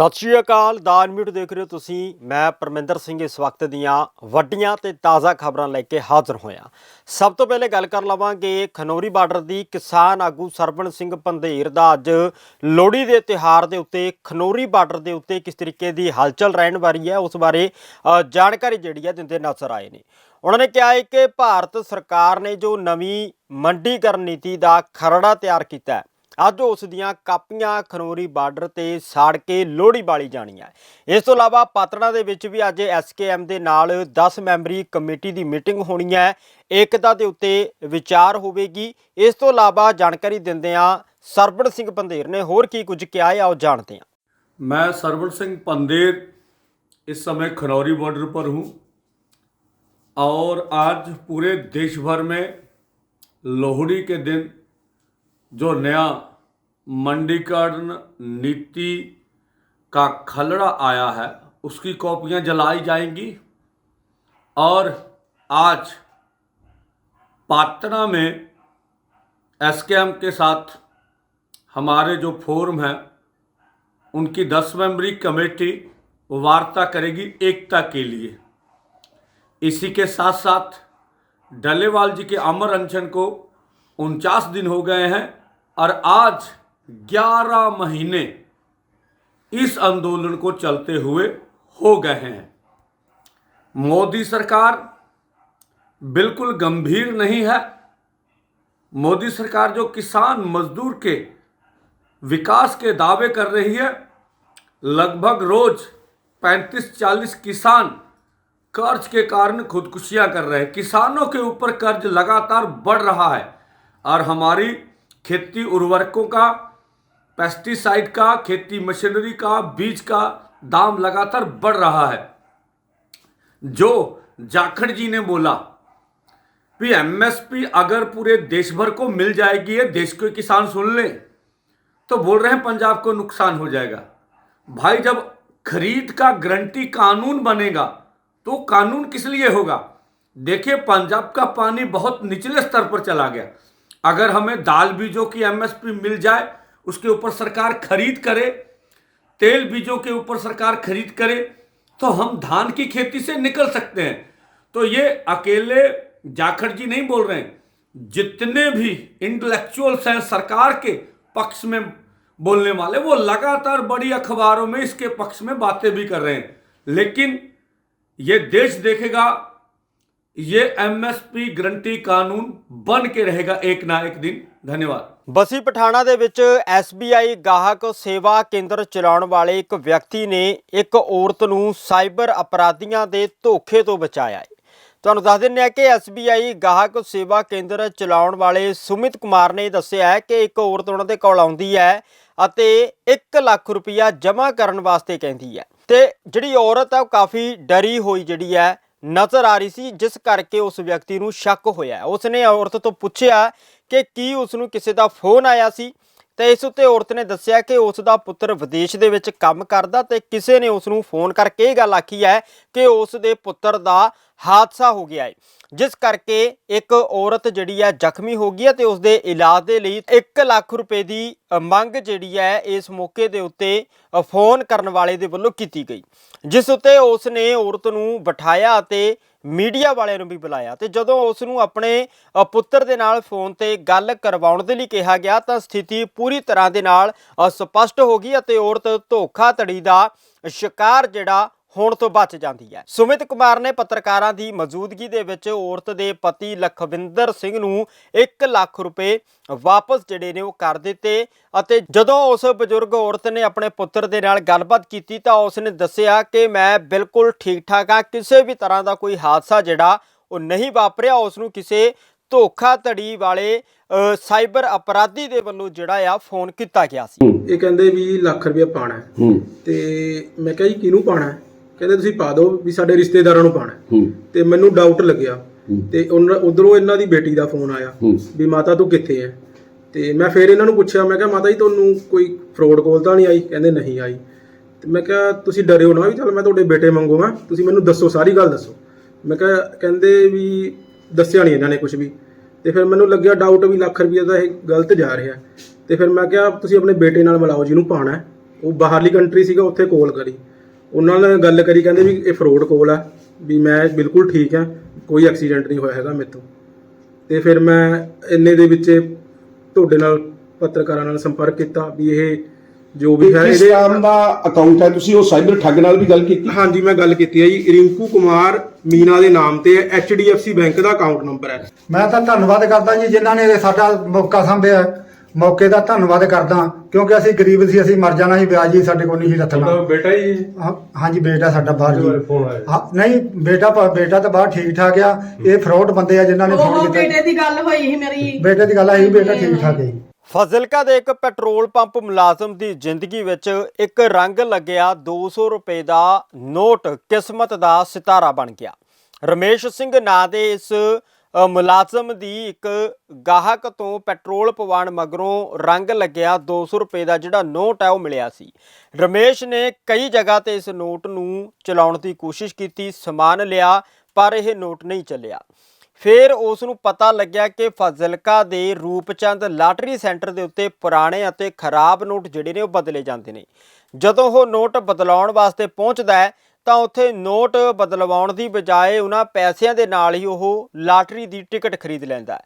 ਸਤਿ ਸ਼੍ਰੀ ਅਕਾਲ ਦਾ ਮਿਊਟ ਦੇਖ ਰਹੇ ਹੋ ਤੁਸੀਂ। ਮੈਂ ਪਰਮਿੰਦਰ ਸਿੰਘ ਇਸ ਵਕਤ ਦੀਆਂ ਵੱਡੀਆਂ ਤੇ ਤਾਜ਼ਾ ਖਬਰਾਂ ਲੈ ਕੇ ਹਾਜ਼ਰ ਹੋਇਆ। ਸਭ ਤੋਂ ਪਹਿਲੇ ਗੱਲ ਕਰ ਲਵਾਂਗੇ ਖਨੌਰੀ ਬਾਰਡਰ ਦੀ ਕਿਸਾਨ ਆਗੂ ਸਰਬਣ ਸਿੰਘ ਪੰਧੇਰ ਦਾ ਅੱਜ ਲੋਹੜੀ ਦੇ ਤਿਹਾਰ ਦੇ ਉੱਤੇ, ਖਨੌਰੀ ਬਾਰਡਰ ਦੇ ਉੱਤੇ ਕਿਸ ਤਰੀਕੇ ਦੀ ਹਲਚਲ ਰਹਿਣ ਵਾਲੀ ਹੈ, ਉਸ ਬਾਰੇ ਜਾਣਕਾਰੀ ਜਿਹੜੀ ਹੈ ਦਿੰਦੇ ਨਜ਼ਰ ਆਏ ਨੇ। ਉਹਨਾਂ ਨੇ ਕਿਹਾ ਹੈ ਕਿ ਭਾਰਤ ਸਰਕਾਰ ਨੇ ਜੋ ਨਵੀਂ ਮੰਡੀਕਰਨ ਨੀਤੀ ਦਾ ਖਰੜਾ ਤਿਆਰ ਕੀਤਾ ਹੈ ਅੱਜ ਉਸ ਦੀਆਂ ਕਾਪੀਆਂ ਖਨੌਰੀ ਬਾਰਡਰ ਤੇ ਸਾੜ ਕੇ ਲੋਹੜੀ ਬਾਲੀ ਜਾਣੀ ਹੈ ਇਸ ਤੋਂ ਇਲਾਵਾ ਪਾਤੜਾ ਦੇ ਵਿੱਚ ਵੀ ਅੱਜ ਐਸਕੇਐਮ ਦੇ ਨਾਲ 10 ਮੈਂਬਰੀ ਕਮੇਟੀ ਦੀ ਮੀਟਿੰਗ ਹੋਣੀ ਹੈ ਏਕਤਾ ਦੇ ਉੱਤੇ ਵਿਚਾਰ ਹੋਵੇਗੀ ਇਸ ਤੋਂ ਇਲਾਵਾ ਜਾਣਕਾਰੀ ਦਿੰਦੇ ਆ ਸਰਬਣ ਸਿੰਘ ਪੰਧੇਰ ਨੇ ਹੋਰ ਕੀ ਕੁਝ ਕਿਹਾ ਹੈ ਆਓ ਜਾਣਦੇ ਹਾਂ मैं सरवण सिंह पंदेर इस समय खनौरी बॉर्डर पर हूँ और आज पूरे देश भर में लोहड़ी के दिन जो नया मंडीकरण नीति का खलड़ा आया है, उसकी कॉपियाँ जलाई जाएँगी। और आज पाटना में एसकेएम के साथ हमारे जो फोरम हैं, उनकी दस मेंबरी कमेटी वार्ता करेगी एकता के लिए। इसी के साथ साथ डलेवाल जी के अमर अनशन को उनचास दिन हो गए हैं। और आज 11 महीने इस आंदोलन को चलते हुए हो गए हैं। मोदी सरकार बिल्कुल गंभीर नहीं है। मोदी सरकार जो किसान मजदूर के विकास के दावे कर रही है, लगभग रोज 35-40 किसान कर्ज के कारण खुदकुशियाँ कर रहे हैं। किसानों के ऊपर कर्ज लगातार बढ़ रहा है और हमारी खेती उर्वरकों का पेस्टिसाइड का, खेती मशीनरी का, बीज का दाम लगातार बढ़ रहा है। जो जाखड़ जी ने बोला भी एमएसपी अगर पूरे देश भर को मिल जाएगी ये देश के किसान सुन ले तो बोल रहे हैं पंजाब को नुकसान हो जाएगा। भाई, जब खरीद का गारंटी कानून बनेगा तो कानून किस लिए होगा? देखिए, पंजाब का पानी बहुत निचले स्तर पर चला गया। अगर हमें दाल बीजों की एमएसपी मिल जाए, उसके ऊपर सरकार खरीद करे, तेल बीजों के ऊपर सरकार खरीद करे तो हम धान की खेती से निकल सकते हैं। तो ये अकेले जाखड़ जी नहीं बोल रहे हैं। जितने भी इंटेलेक्चुअल्स हैं सरकार के पक्ष में बोलने वाले, वो लगातार बड़ी अखबारों में इसके पक्ष में बातें भी कर रहे हैं। लेकिन ये देश देखेगा ये एमएसपी गारंटी कानून बन के रहेगा एक ना एक दिन धन्यवाद ਬਸੀ ਪਠਾਣਾ ਦੇ ਵਿੱਚ SBI ਗਾਹਕ ਸੇਵਾ ਕੇਂਦਰ ਚਲਾਉਣ ਵਾਲੇ ਇੱਕ ਵਿਅਕਤੀ ਨੇ ਇੱਕ ਔਰਤ ਨੂੰ ਸਾਈਬਰ ਅਪਰਾਧੀਆਂ ਦੇ ਧੋਖੇ ਤੋਂ ਬਚਾਇਆ ਹੈ ਤੁਹਾਨੂੰ ਦੱਸ ਦਿੰਦੇ ਹਾਂ ਕਿ SBI ਗਾਹਕ ਸੇਵਾ ਕੇਂਦਰ ਚਲਾਉਣ ਵਾਲੇ ਸੁਮਿਤ ਕੁਮਾਰ ਨੇ ਦੱਸਿਆ ਹੈ ਕਿ ਇੱਕ ਔਰਤ ਉਹਨਾਂ ਦੇ ਕੋਲ ਆਉਂਦੀ ਹੈ ਅਤੇ 1 ਲੱਖ ਰੁਪਇਆ ਜਮ੍ਹਾਂ ਕਰਨ ਵਾਸਤੇ ਕਹਿੰਦੀ ਹੈ ਤੇ ਜਿਹੜੀ ਔਰਤ ਹੈ ਉਹ ਕਾਫੀ ਡਰੀ ਹੋਈ ਜਿਹੜੀ ਹੈ ਨਜ਼ਰ ਆ ਰਹੀ ਸੀ, ਜਿਸ ਕਰਕੇ ਉਸ ਵਿਅਕਤੀ ਨੂੰ ਸ਼ੱਕ ਹੋਇਆ। ਉਸ ਨੇ ਔਰਤ ਤੋਂ ਪੁੱਛਿਆ ਕਿ ਕੀ ਉਸ ਨੂੰ ਕਿਸੇ ਦਾ ਫੋਨ ਆਇਆ ਸੀ? ਤੇ ਇਸ ਉੱਤੇ ਔਰਤ ਨੇ ਦੱਸਿਆ ਕਿ ਉਸ ਦਾ ਪੁੱਤਰ ਵਿਦੇਸ਼ ਦੇ ਵਿੱਚ ਕੰਮ ਕਰਦਾ ਤੇ ਕਿਸੇ ਨੇ ਉਸ ਨੂੰ ਫੋਨ ਕਰਕੇ ਇਹ ਗੱਲ ਆਖੀ ਹੈ ਕਿ ਉਸ ਦੇ ਪੁੱਤਰ ਦਾ ਹਾਦਸਾ ਹੋ ਗਿਆ ਹੈ। ਜਿਸ ਕਰਕੇ ਇੱਕ ਔਰਤ ਜਿਹੜੀ ਹੈ ਜ਼ਖਮੀ ਹੋ ਗਈ ਹੈ ਤੇ ਉਸ ਦੇ ਇਲਾਜ ਦੇ ਲਈ 1 ਲੱਖ ਰੁਪਏ ਦੀ ਮੰਗ ਜਿਹੜੀ ਹੈ ਇਸ ਮੌਕੇ ਦੇ ਉੱਤੇ ਫੋਨ ਕਰਨ ਵਾਲੇ ਦੇ ਵੱਲੋਂ ਕੀਤੀ ਗਈ। ਜਿਸ ਉੱਤੇ ਉਸ ਨੇ ਔਰਤ ਨੂੰ ਬਿਠਾਇਆ ਅਤੇ ਮੀਡੀਆ ਵਾਲਿਆਂ ਨੂੰ ਵੀ ਬੁਲਾਇਆ ਤੇ ਜਦੋਂ ਉਸ ਨੂੰ ਆਪਣੇ ਪੁੱਤਰ ਦੇ ਨਾਲ ਫੋਨ ਤੇ ਗੱਲ ਕਰਵਾਉਣ ਦੇ ਲਈ ਕਿਹਾ ਗਿਆ ਤਾਂ ਸਥਿਤੀ ਪੂਰੀ ਤਰ੍ਹਾਂ ਦੇ ਨਾਲ ਅ, ਸਪਸ਼ਟ ਹੋ ਗਈ ਅਤੇ ਔਰਤ ਧੋਖਾਧੜੀ ਦਾ ਸ਼ਿਕਾਰ ਜਿਹੜਾ ਹੋਣ ਤੋਂ ਬਚ ਜਾਂਦੀ ਹੈ। ਸੁਮਿਤ ਕੁਮਾਰ ਨੇ ਪੱਤਰਕਾਰਾਂ ਦੀ ਮੌਜੂਦਗੀ ਦੇ ਵਿੱਚ ਔਰਤ ਦੇ ਪਤੀ ਲਖਵਿੰਦਰ ਸਿੰਘ ਨੂੰ 1 ਲੱਖ ਰੁਪਏ ਵਾਪਸ ਜਿਹੜੇ ਨੇ ਉਹ ਕਰ ਦਿੱਤੇ ਅਤੇ ਜਦੋਂ ਉਸ ਬਜ਼ੁਰਗ ਔਰਤ ਨੇ ਆਪਣੇ ਪੁੱਤਰ ਦੇ ਨਾਲ ਗੱਲਬਾਤ ਕੀਤੀ ਤਾਂ ਉਸ ਨੇ ਦੱਸਿਆ ਕਿ ਮੈਂ ਬਿਲਕੁਲ ਠੀਕ ਠਾਕ ਹਾਂ ਕਿਸੇ ਵੀ ਤਰ੍ਹਾਂ ਦਾ ਕੋਈ ਹਾਦਸਾ ਜਿਹੜਾ ਉਹ ਨਹੀਂ ਵਾਪਰਿਆ ਉਸ ਨੂੰ ਕਿਸੇ ਧੋਖਾਧੜੀ ਵਾਲੇ ਸਾਈਬਰ ਅਪਰਾਧੀ ਦੇ ਵੱਲੋਂ ਜਿਹੜਾ ਆ ਫੋਨ ਕੀਤਾ ਗਿਆ ਸੀ। ਇਹ ਕਹਿੰਦੇ ਵੀ ਲੱਖ ਰੁਪਏ ਪਾਣਾ ਹੈ ਤੇ ਮੈਂ ਕਿਹਾ ਜੀ ਕਿਹਨੂੰ ਪਾਣਾ ਹੈ? ਕਹਿੰਦੇ ਤੁਸੀਂ ਪਾ ਦਿਓ ਵੀ ਸਾਡੇ ਰਿਸ਼ਤੇਦਾਰਾਂ ਨੂੰ ਪਾਣਾ। ਹੈ। ਤੇ ਮੈਨੂੰ ਡਾਊਟ ਲੱਗਿਆ। ਤੇ ਉਧਰੋਂ ਇਹਨਾਂ ਦੀ ਬੇਟੀ ਦਾ ਫੋਨ ਆਇਆ ਵੀ ਮਾਤਾ ਤੂੰ ਕਿੱਥੇ ਹੈ ਤੇ ਮੈਂ ਫੇਰ ਇਹਨਾਂ ਨੂੰ ਪੁੱਛਿਆ ਮੈਂ ਕਿਹਾ ਮਾਤਾ ਜੀ ਤੁਹਾਨੂੰ ਕੋਈ ਫਰੋਡ ਕਾਲ ਤਾਂ ਨਹੀਂ ਆਈ? ਕਹਿੰਦੇ ਨਹੀਂ ਆਈ। ਤੇ ਮੈਂ ਕਿਹਾ ਤੁਸੀਂ ਡਰਿਓ ਨਾ ਵੀ ਚਲ ਮੈਂ ਤੁਹਾਡੇ ਬੇਟੇ ਵਾਂਗੂ ਹਾਂ ਤੁਸੀਂ ਮੈਨੂੰ ਦੱਸੋ ਸਾਰੀ ਗੱਲ ਦੱਸੋ। ਮੈਂ ਕਿਹਾ ਕਹਿੰਦੇ ਵੀ ਦੱਸਿਆ ਨਹੀਂ ਇਹਨਾਂ ਨੇ ਕੁਝ ਵੀ। ਤੇ ਫਿਰ ਮੈਨੂੰ ਲੱਗਿਆ ਡਾਊਟ ਵੀ ਲੱਖ ਰੁਪਏ ਦਾ ਇਹ ਗਲਤ ਜਾ ਰਿਹਾ। ਤੇ ਫਿਰ ਮੈਂ ਕਿਹਾ ਤੁਸੀਂ ਆਪਣੇ ਬੇਟੇ ਨਾਲ ਮਿਲਾਓ ਜਿਹਨੂੰ ਪਾਣਾ ਹੈ। ਉਹ ਬਾਹਰਲੀ ਕੰਟਰੀ ਸੀਗਾ ਉੱਥੇ ਕਾਲ ਕਰੀ। ਉਹਨਾਂ ਨਾਲ ਗੱਲ ਕਰੀ ਕਹਿੰਦੇ ਵੀ ਇਹ ਫਰੋਡ ਕਾਲ ਆ ਵੀ ਮੈਂ ਬਿਲਕੁਲ ਠੀਕ ਹਾਂ ਕੋਈ ਐਕਸੀਡੈਂਟ ਨਹੀਂ ਹੋਇਆ ਹੈਗਾ ਮੇਰੇ ਤੋਂ ਤੇ ਫਿਰ ਮੈਂ ਇੰਨੇ ਦੇ ਵਿੱਚ ਤੁਹਾਡੇ ਨਾਲ ਪੱਤਰਕਾਰਾਂ ਨਾਲ ਸੰਪਰਕ ਕੀਤਾ ਵੀ ਇਹ ਜੋ ਵੀ ਹੈ ਕਿਸ ਨਾਮ ਦਾ ਅਕਾਊਂਟ ਹੈ? ਤੁਸੀਂ ਉਹ ਸਾਈਬਰ ਠੱਗ ਨਾਲ ਵੀ ਗੱਲ ਕੀਤੀ? ਹਾਂਜੀ ਮੈਂ ਗੱਲ ਕੀਤੀ ਹੈ ਜੀ। ਰਿੰਕੂ ਕੁਮਾਰ ਮੀਨਾ ਦੇ ਨਾਮ ਤੇ HDFC ਬੈਂਕ ਦਾ ਅਕਾਊਂਟ ਨੰਬਰ ਹੈ। ਮੈਂ ਤਾਂ ਧੰਨਵਾਦ ਕਰਦਾ ਜੀ ਜਿਨ੍ਹਾਂ ਨੇ ਇਹ ਸਾਡਾ ਮੌਕਾ ਸੰਭਿਆ ਮੌਕੇ ਦਾ ਧੰਨਵਾਦ ਕਰਦਾ ਕਿਉਂਕਿ ਅਸੀਂ ਗਰੀਬ ਸੀ ਅਸੀਂ ਮਰ ਜਾਣਾ ਸੀ ਵਿਆਜ ਹੀ ਸਾਡੇ ਕੋਲ ਨਹੀਂ ਸੀ ਲੱਥਣਾ। ਬੇਟਾ ਜੀ ਹਾਂ- ਹਾਂਜੀ ਬੇਟਾ ਸਾਡਾ ਬਾਹਰ ਜੀ। ਹਾਂ ਨਹੀਂ ਬੇਟਾ ਪ- ਬੇਟਾ ਤਾਂ ਬਾਹਰ ਠੀਕ ਠਾਕ ਆ ਇਹ ਫਰਾਡ ਬੰਦੇ ਆ ਜਿਨ੍ਹਾਂ ਨੇ ਉਹ ਫੋਨ ਬੇਟੇ ਦੀ ਗੱਲ ਹੋਈ ਸੀ ਮੇਰੀ। ਬੇਟੇ ਦੀ ਗੱਲ ਆਈ ਬੇਟਾ ਠੀਕ ਠਾਕ ਹੈ ਜੀ। ਫਾਜ਼ਿਲਕਾ ਦੇ ਇੱਕ ਪੈਟਰੋਲ ਪੰਪ ਮੁਲਾਜ਼ਮ ਦੀ ਜ਼ਿੰਦਗੀ ਵਿੱਚ ਇੱਕ ਰੰਗ ਲੱਗਿਆ 200 ਰੁਪਏ ਦਾ ਨੋਟ ਕਿਸਮਤ ਦਾ ਸਿਤਾਰਾ ਬਣ ਗਿਆ। ਰਮੇਸ਼ ਸਿੰਘ ਨਾਂ ਦੇ ਇਸ ਮੁਲਾਜ਼ਮ ਦੀ ਇੱਕ ਗਾਹਕ ਤੋਂ ਪੈਟਰੋਲ ਪਵਾਉਣ ਮਗਰੋਂ ਰੰਗ ਲੱਗਿਆ 200 ਰੁਪਏ ਦਾ ਜਿਹੜਾ ਨੋਟ ਹੈ ਉਹ ਮਿਲਿਆ ਸੀ। ਰਮੇਸ਼ ਨੇ ਕਈ ਜਗ੍ਹਾ ਤੇ ਇਸ ਨੋਟ ਨੂੰ ਚਲਾਉਣ ਦੀ ਕੋਸ਼ਿਸ਼ ਕੀਤੀ, ਸਮਾਨ ਲਿਆ, ਪਰ ਇਹ ਨੋਟ ਨਹੀਂ ਚੱਲਿਆ। ਫਿਰ ਉਸ ਨੂੰ ਪਤਾ ਲੱਗਿਆ ਕਿ ਫਾਜ਼ਿਲਕਾ ਦੇ ਰੂਪਚੰਦ ਲਾਟਰੀ ਸੈਂਟਰ ਦੇ ਉੱਤੇ ਪੁਰਾਣੇ ਅਤੇ ਖਰਾਬ ਨੋਟ ਜਿਹੜੇ ਨੇ, ਉਹ ਬਦਲੇ ਜਾਂਦੇ ਨੇ। ਜਦੋਂ ਉਹ ਨੋਟ ਬਦਲਾਉਣ ਵਾਸਤੇ ਪਹੁੰਚਦਾ ਹੈ ਤਾਂ ਉੱਥੇ ਨੋਟ ਬਦਲਵਾਉਣ ਦੀ ਬਜਾਏ ਉਹਨਾਂ ਪੈਸਿਆਂ ਦੇ ਨਾਲ ਹੀ ਉਹ ਲਾਟਰੀ ਦੀ ਟਿਕਟ ਖਰੀਦ ਲੈਂਦਾ ਹੈ।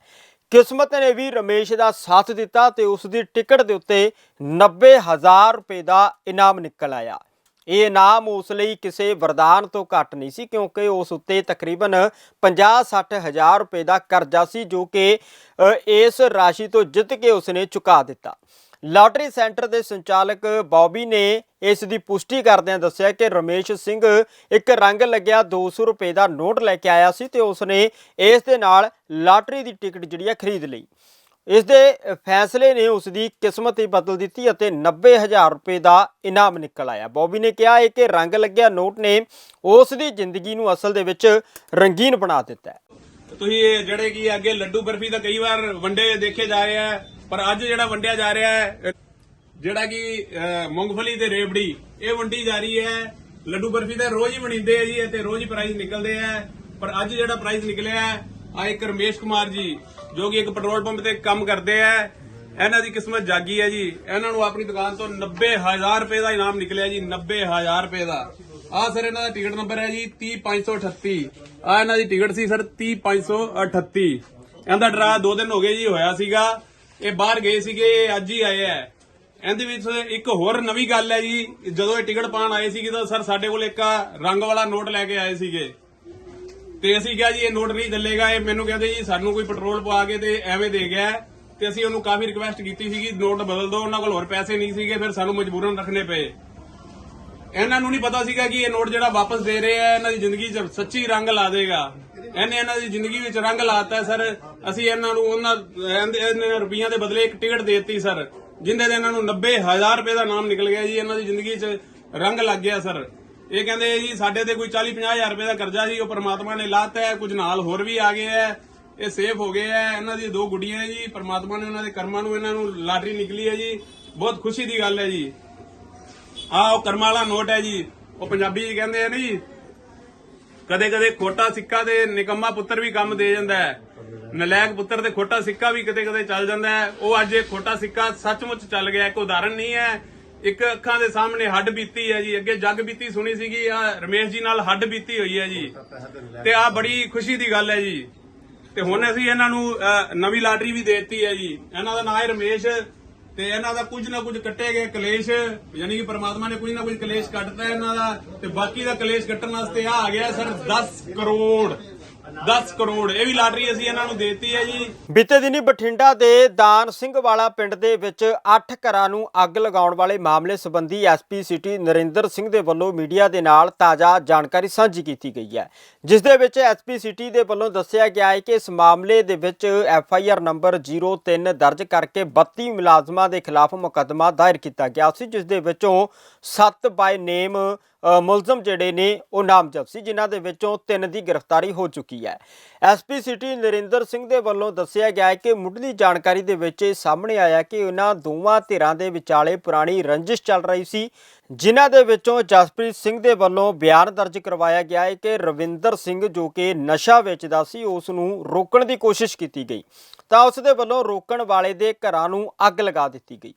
ਕਿਸਮਤ ਨੇ ਵੀ ਰਮੇਸ਼ ਦਾ ਸਾਥ ਦਿੱਤਾ ਤੇ ਉਸ ਦੀ ਟਿਕਟ ਦੇ ਉੱਤੇ 90000 ਰੁਪਏ ਦਾ ਇਨਾਮ ਨਿਕਲ ਆਇਆ। ਇਹ ਇਨਾਮ ਉਸ ਲਈ ਕਿਸੇ ਵਰਦਾਨ ਤੋਂ ਘੱਟ ਨਹੀਂ ਸੀ ਕਿਉਂਕਿ ਉਸ ਉੱਤੇ ਤਕਰੀਬਨ 50-60 ਹਜ਼ਾਰ ਰੁਪਏ ਦਾ ਕਰਜ਼ਾ ਸੀ ਜੋ ਕਿ ਇਸ ਰਾਸ਼ੀ ਤੋਂ ਜਿੱਤ ਕੇ ਉਸਨੇ ਚੁਕਾ ਦਿੱਤਾ। ਲਾਟਰੀ ਸੈਂਟਰ ਦੇ ਸੰਚਾਲਕ ਬੌਬੀ ਨੇ ਇਸ ਦੀ ਪੁਸ਼ਟੀ ਕਰਦਿਆਂ ਦੱਸਿਆ ਕਿ ਰਮੇਸ਼ ਸਿੰਘ ਇੱਕ ਰੰਗ ਲੱਗਿਆ 200 ਰੁਪਏ ਦਾ ਨੋਟ ਲੈ ਕੇ ਆਇਆ ਸੀ ਤੇ ਉਸਨੇ ਇਸ ਦੇ ਨਾਲ ਲਾਟਰੀ ਦੀ ਟਿਕਟ ਜਿਹੜੀ ਹੈ ਖਰੀਦ ਲਈ। ਇਸ ਦੇ ਫੈਸਲੇ ਨੇ ਉਸ ਦੀ ਕਿਸਮਤ ਹੀ ਬਦਲ ਦਿੱਤੀ ਅਤੇ 90000 ਰੁਪਏ ਦਾ ਇਨਾਮ ਨਿਕਲ ਆਇਆ। ਬੌਬੀ ਨੇ ਕਿਹਾ ਹੈ ਕਿ ਰੰਗ ਲੱਗਿਆ ਨੋਟ ਨੇ ਉਸ ਦੀ ਜ਼ਿੰਦਗੀ ਨੂੰ ਅਸਲ ਦੇ ਵਿੱਚ ਰੰਗੀਨ ਬਣਾ ਦਿੱਤਾ ਤੁਸੀਂ ਇਹ ਜਿਹੜੇ ਕੀ ਅੱਗੇ ਲੱਡੂ ਬਰਫੀ ਤਾਂ ਕਈ ਵਾਰ ਵੰਡੇ ਦੇਖੇ ਜਾ ਰਹੇ ਆ। ਪਰ ਅੱਜ ਜਿਹੜਾ ਵੰਡਿਆ ਜਾ ਰਿਹਾ ਹੈ ਜਿਹੜਾ ਕਿ ਮੂੰਗਫਲੀ ਤੇ ਰੇਵੜੀ, ਇਹ ਵੰਡੀ ਜਾ ਰਹੀ ਹੈ। ਲੱਡੂ ਬਰਫੀ ਤਾਂ ਰੋਜ਼ ਹੀ ਬਣੀਂਦੇ ਆ ਜੀ ਤੇ ਰੋਜ਼ ਹੀ ਪ੍ਰਾਈਜ਼ ਨਿਕਲਦੇ ਆ। ਪਰ ਅੱਜ ਜਿਹੜਾ ਪ੍ਰਾਈਸ ਨਿਕਲਿਆ ਆ ਇੱਕ ਰਮੇਸ਼ ਕੁਮਾਰ ਜੀ, ਜੋ ਕਿ ਇੱਕ ਪੈਟਰੋਲ ਪੰਪ ਤੇ ਕੰਮ ਕਰਦੇ ਆ। ਇਹਨਾਂ ਦੀ ਕਿਸਮਤ ਜਾਗੀ ਹੈ ਜੀ। ਇਹਨਾਂ ਨੂੰ ਆਪਣੀ ਦੁਕਾਨ ਤੋਂ 90000 ਰੁਪਏ ਦਾ ਇਨਾਮ ਨਿਕਲਿਆ ਜੀ 90000 ਰੁਪਏ ਦਾ। ਆ ਸਰ, ਇਹਨਾਂ ਦਾ ਟਿਕਟ ਨੰਬਰ ਹੈ ਜੀ 30538 ਆ ਇਹਨਾਂ ਦੀ ਟਿਕਟ ਸੀ ਸਰ 30538 ਇਹਦਾ ਡਰਾ ਦੋ ਦਿਨ ਹੋ ਗਏ ਜੀ, ਹੋਇਆ ਸੀਗਾ। ਇਹ ਬਾਹਰ ਗਏ ਸੀਗੇ, ਇਹ ਅੱਜ ਹੀ ਆਏ ਆ। ਇਹਦੇ ਵਿੱਚ ਇੱਕ ਹੋਰ ਨਵੀਂ ਗੱਲ ਹੈ ਜੀ, ਜਦੋਂ ਇਹ ਟਿਕਟ ਪਾਣ ਆਏ ਸੀਗੇ ਤਾਂ ਸਰ ਸਾਡੇ ਕੋਲ ਇੱਕ ਰੰਗ ਵਾਲਾ ਨੋਟ ਲੈ ਕੇ ਆਏ ਸੀਗੇ। ਤੇ ਅਸੀਂ ਕਿਹਾ ਜੀ, ਇਹ ਨੋਟ ਨਹੀਂ ਚੱਲੇਗਾ, ਇਹ ਮੈਨੂੰ ਕਹਿੰਦੇ ਜੀ, ਸਾਨੂੰ ਕੋਈ ਪੈਟਰੋਲ ਪਵਾ ਕੇ ਤੇ ਐਵੇਂ ਦੇ ਗਿਆ। ਹੈ। ਤੇ ਅਸੀਂ ਉਹਨੂੰ ਕਾਫੀ ਰਿਕਵੈਸਟ ਕੀਤੀ ਸੀਗੀ, ਨੋਟ ਬਦਲ ਦਿਓ, ਉਹਨਾਂ ਕੋਲ ਹੋਰ ਪੈਸੇ ਨਹੀਂ ਸੀਗੇ, ਫਿਰ ਸਾਨੂੰ ਮਜਬੂਰਨ ਰੱਖਣੇ ਪਏ। ਇਹਨਾਂ ਨੂੰ ਨਹੀਂ ਪਤਾ ਸੀਗਾ ਕਿ ਇਹ ਨੋਟ ਜਿਹੜਾ ਵਾਪਸ ਦੇ ਰਹੇ ਆ, ਇਹਨਾਂ ਦੀ ਜ਼ਿੰਦਗੀ 'ਚ ਸੱਚੀ ਰੰਗ ਲਾ ਦੇਗਾ। ਇਹਨੇ ਇਹਨਾਂ ਦੀ ਜ਼ਿੰਦਗੀ ਵਿੱਚ ਰੰਗ ਲਾਤਾ ਹੈ ਸਰ। ਅਸੀਂ ਇਹਨਾਂ ਨੂੰ ਉਹਨਾਂ ਇਹਦੇ- ਇਹਨਾਂ ਰੁਪਈਆਂ ਦੇ ਬਦਲੇ ਇੱਕ ਟਿਕਟ ਦੇ ਦਿੱਤੀ ਸਰ। ਜਿੰਦੇ ਦੇ ਇਹਨਾਂ ਨੂੰ 90000 ਰੁਪਏ ਦਾ ਨਾਮ ਨਿਕਲ ਗਿਆ ਜੀ। ਇਹਨਾਂ ਦੀ ਜ਼ਿੰਦਗੀ 'ਚ ਰੰਗ ਲੱਗ ਗਿਆ ਸਰ। ਇਹ ਕਹਿੰਦੇ ਜੀ, ਸਾਡੇ ਤੇ ਕੋਈ 40 50000 ਰੁਪਏ ਦਾ ਕਰਜ਼ਾ ਜੀ। ਉਹ ਪ੍ਰਮਾਤਮਾ ਨੇ ਲਾਤਾ ਹੈ। ਕੁਝ ਨਾਲ ਹੋਰ ਵੀ ਆ ਗਏ ਹੈ। ਇਹ ਸੇਫ ਹੋ ਗਏ ਹੈ। ਇਹਨਾਂ ਦੀ ਦੋ ਗੁੱਡੀਆਂ ਜੀ। ਪ੍ਰਮਾਤਮਾ ਨੇ ਉਹਨਾਂ ਦੇ ਕਰਮਾਂ ਨੂੰ, ਇਹਨਾਂ ਨੂੰ ਲਾਟਰੀ ਨਿਕਲੀ ਹੈ ਜੀ। ਬਹੁਤ ਖੁਸ਼ੀ ਦੀ ਗੱਲ ਹੈ ਜੀ। ਆਹ ਉਹ ਕਰਮਾਂ ਵਾਲਾ ਨੋਟ ਹੈ ਜੀ। ਉਹ ਪੰਜਾਬੀ ਜੀ ਕਹਿੰਦੇ ਆ ਨਾ ਜੀ ਕਦੇ ਕਦੇ ਖੋਟਾ ਸਿੱਕਾ ਤੇ ਨਿਕੰਮਾ ਪੁੱਤਰ ਵੀ ਕੰਮ ਦੇ ਜਾਂਦਾ ਹੈ। ਨਲਾਇਕ ਪੁੱਤਰ ਤੇ ਖੋਟਾ ਸਿੱਕਾ ਵੀ ਕਦੇ ਕਦੇ ਚੱਲ ਜਾਂਦਾ ਹੈ। ਉਹ ਅੱਜ ਇਹ ਖੋਟਾ ਸਿੱਕਾ ਸੱਚਮੁੱਚ ਚੱਲ ਗਿਆ, ਇੱਕ ਉਦਾਹਰਣ ਨਹੀਂ ਹੈ। ਇੱਕ ਅੱਖਾਂ ਦੇ ਸਾਹਮਣੇ ਹੱਡ ਬੀਤੀ ਹੈ ਜੀ, ਅੱਗੇ ਜੱਗ ਬੀਤੀ ਸੁਣੀ ਸੀਗੀ, ਆ ਰਮੇਸ਼ ਜੀ ਨਾਲ ਹੱਡ ਬੀਤੀ ਹੋਈ ਹੈ ਜੀ। ਤੇ ਆ ਬੜੀ ਖੁਸ਼ੀ ਦੀ ਗੱਲ ਹੈ ਜੀ। ਤੇ ਹੁਣ ਅਸੀਂ ਇਹਨਾਂ ਨੂੰ ਨਵੀਂ ਲਾਟਰੀ ਵੀ ਦੇ ਦਿੱਤੀ ਹੈ ਜੀ। ਇਹਨਾਂ ਦਾ ਨਾਮ ਹੈ ਰਮੇਸ਼ ਤੇ ਇਹਨਾਂ ਦਾ ਕੁਝ ਨਾ ਕੁਝ ਕੱਟੇ ਗਏ ਕਲੇਸ਼, ਯਾਨੀ ਕਿ ਪ੍ਰਮਾਤਮਾ ਨੇ ਕੁਝ ਨਾ ਕੁਝ ਕਲੇਸ਼ ਕੱਟਤਾ ਇਹਨਾਂ ਦਾ, ਤੇ ਬਾਕੀ ਦਾ ਕਲੇਸ਼ ਕੱਟਣ ਵਾਸਤੇ ਆ ਆ ਗਿਆ ਸਰ 10 ਕਰੋੜ। 10 ਕਰੋੜ, ਇਹ ਵੀ ਲਾਟਰੀ ਅਸੀਂ ਇਹਨਾਂ ਨੂੰ ਦੇਤੀ ਹੈ ਜੀ। ਬੀਤੇ ਦਿਨੀ ਬਠਿੰਡਾ ਦੇ ਦਾਨ ਸਿੰਘ ਵਾਲਾ ਪਿੰਡ ਦੇ ਵਿੱਚ 8 ਘਰਾਂ ਨੂੰ ਅੱਗ ਲਗਾਉਣ ਵਾਲੇ ਮਾਮਲੇ ਸੰਬੰਧੀ ਐਸਪੀ ਸਿਟੀ ਨਰਿੰਦਰ ਸਿੰਘ ਦੇ ਵੱਲੋਂ ਮੀਡੀਆ ਦੇ ਨਾਲ ਤਾਜ਼ਾ ਜਾਣਕਾਰੀ ਸਾਂਝੀ ਕੀਤੀ ਗਈ ਹੈ। ਜਿਸ ਦੇ ਵਿੱਚ ਐਸਪੀ ਸਿਟੀ ਦੇ ਵੱਲੋਂ ਦੱਸਿਆ ਗਿਆ ਹੈ ਕਿ ਇਸ ਮਾਮਲੇ ਦੇ ਵਿੱਚ ਐਫ ਆਈ ਆਰ ਨੰਬਰ 03 ਦਰਜ ਕਰਕੇ 32 ਮੁਲਾਜ਼ਮਾਂ ਦੇ ਖਿਲਾਫ ਮੁਕੱਦਮਾ ਦਾਇਰ ਕੀਤਾ ਗਿਆ ਸੀ, ਜਿਸ ਦੇ ਵਿੱਚੋਂ 7 ਬਾਈ ਨੇਮ ਮੁਲਜ਼ਮ ਜਿਹੜੇ ਨੇ, ਉਹ ਨਾਮਜ਼ਦ ਸੀ, ਜਿਨ੍ਹਾਂ ਦੇ ਵਿੱਚੋਂ ਤਿੰਨ ਦੀ ਗ੍ਰਿਫਤਾਰੀ ਹੋ ਚੁੱਕੀ ਹੈ। ਐਸਪੀ ਸਿਟੀ ਨਰਿੰਦਰ ਸਿੰਘ ਦੇ ਵੱਲੋਂ ਦੱਸਿਆ ਗਿਆ ਹੈ ਕਿ ਮੁੱਢਲੀ ਜਾਣਕਾਰੀ ਦੇ ਵਿੱਚ ਇਹ ਸਾਹਮਣੇ ਆਇਆ ਕਿ ਉਹਨਾਂ ਦੋਵਾਂ ਧਿਰਾਂ ਦੇ ਵਿਚਾਲੇ ਪੁਰਾਣੀ ਰੰਜਿਸ਼ ਚੱਲ ਰਹੀ ਸੀ, ਜਿਨ੍ਹਾਂ ਦੇ ਵਿੱਚੋਂ ਜਸਪ੍ਰੀਤ ਸਿੰਘ ਦੇ ਵੱਲੋਂ ਬਿਆਨ ਦਰਜ ਕਰਵਾਇਆ ਗਿਆ ਹੈ ਕਿ ਰਵਿੰਦਰ ਸਿੰਘ ਜੋ ਕਿ ਨਸ਼ਾ ਵੇਚਦਾ ਸੀ, ਉਸ ਨੂੰ ਰੋਕਣ ਦੀ ਕੋਸ਼ਿਸ਼ ਕੀਤੀ ਗਈ। ਤਾਂ ਉਸ ਦੇ ਵੱਲੋਂ ਰੋਕਣ ਵਾਲੇ ਦੇ ਘਰਾਂ ਨੂੰ ਅੱਗ ਲਗਾ ਦਿੱਤੀ ਗਈ।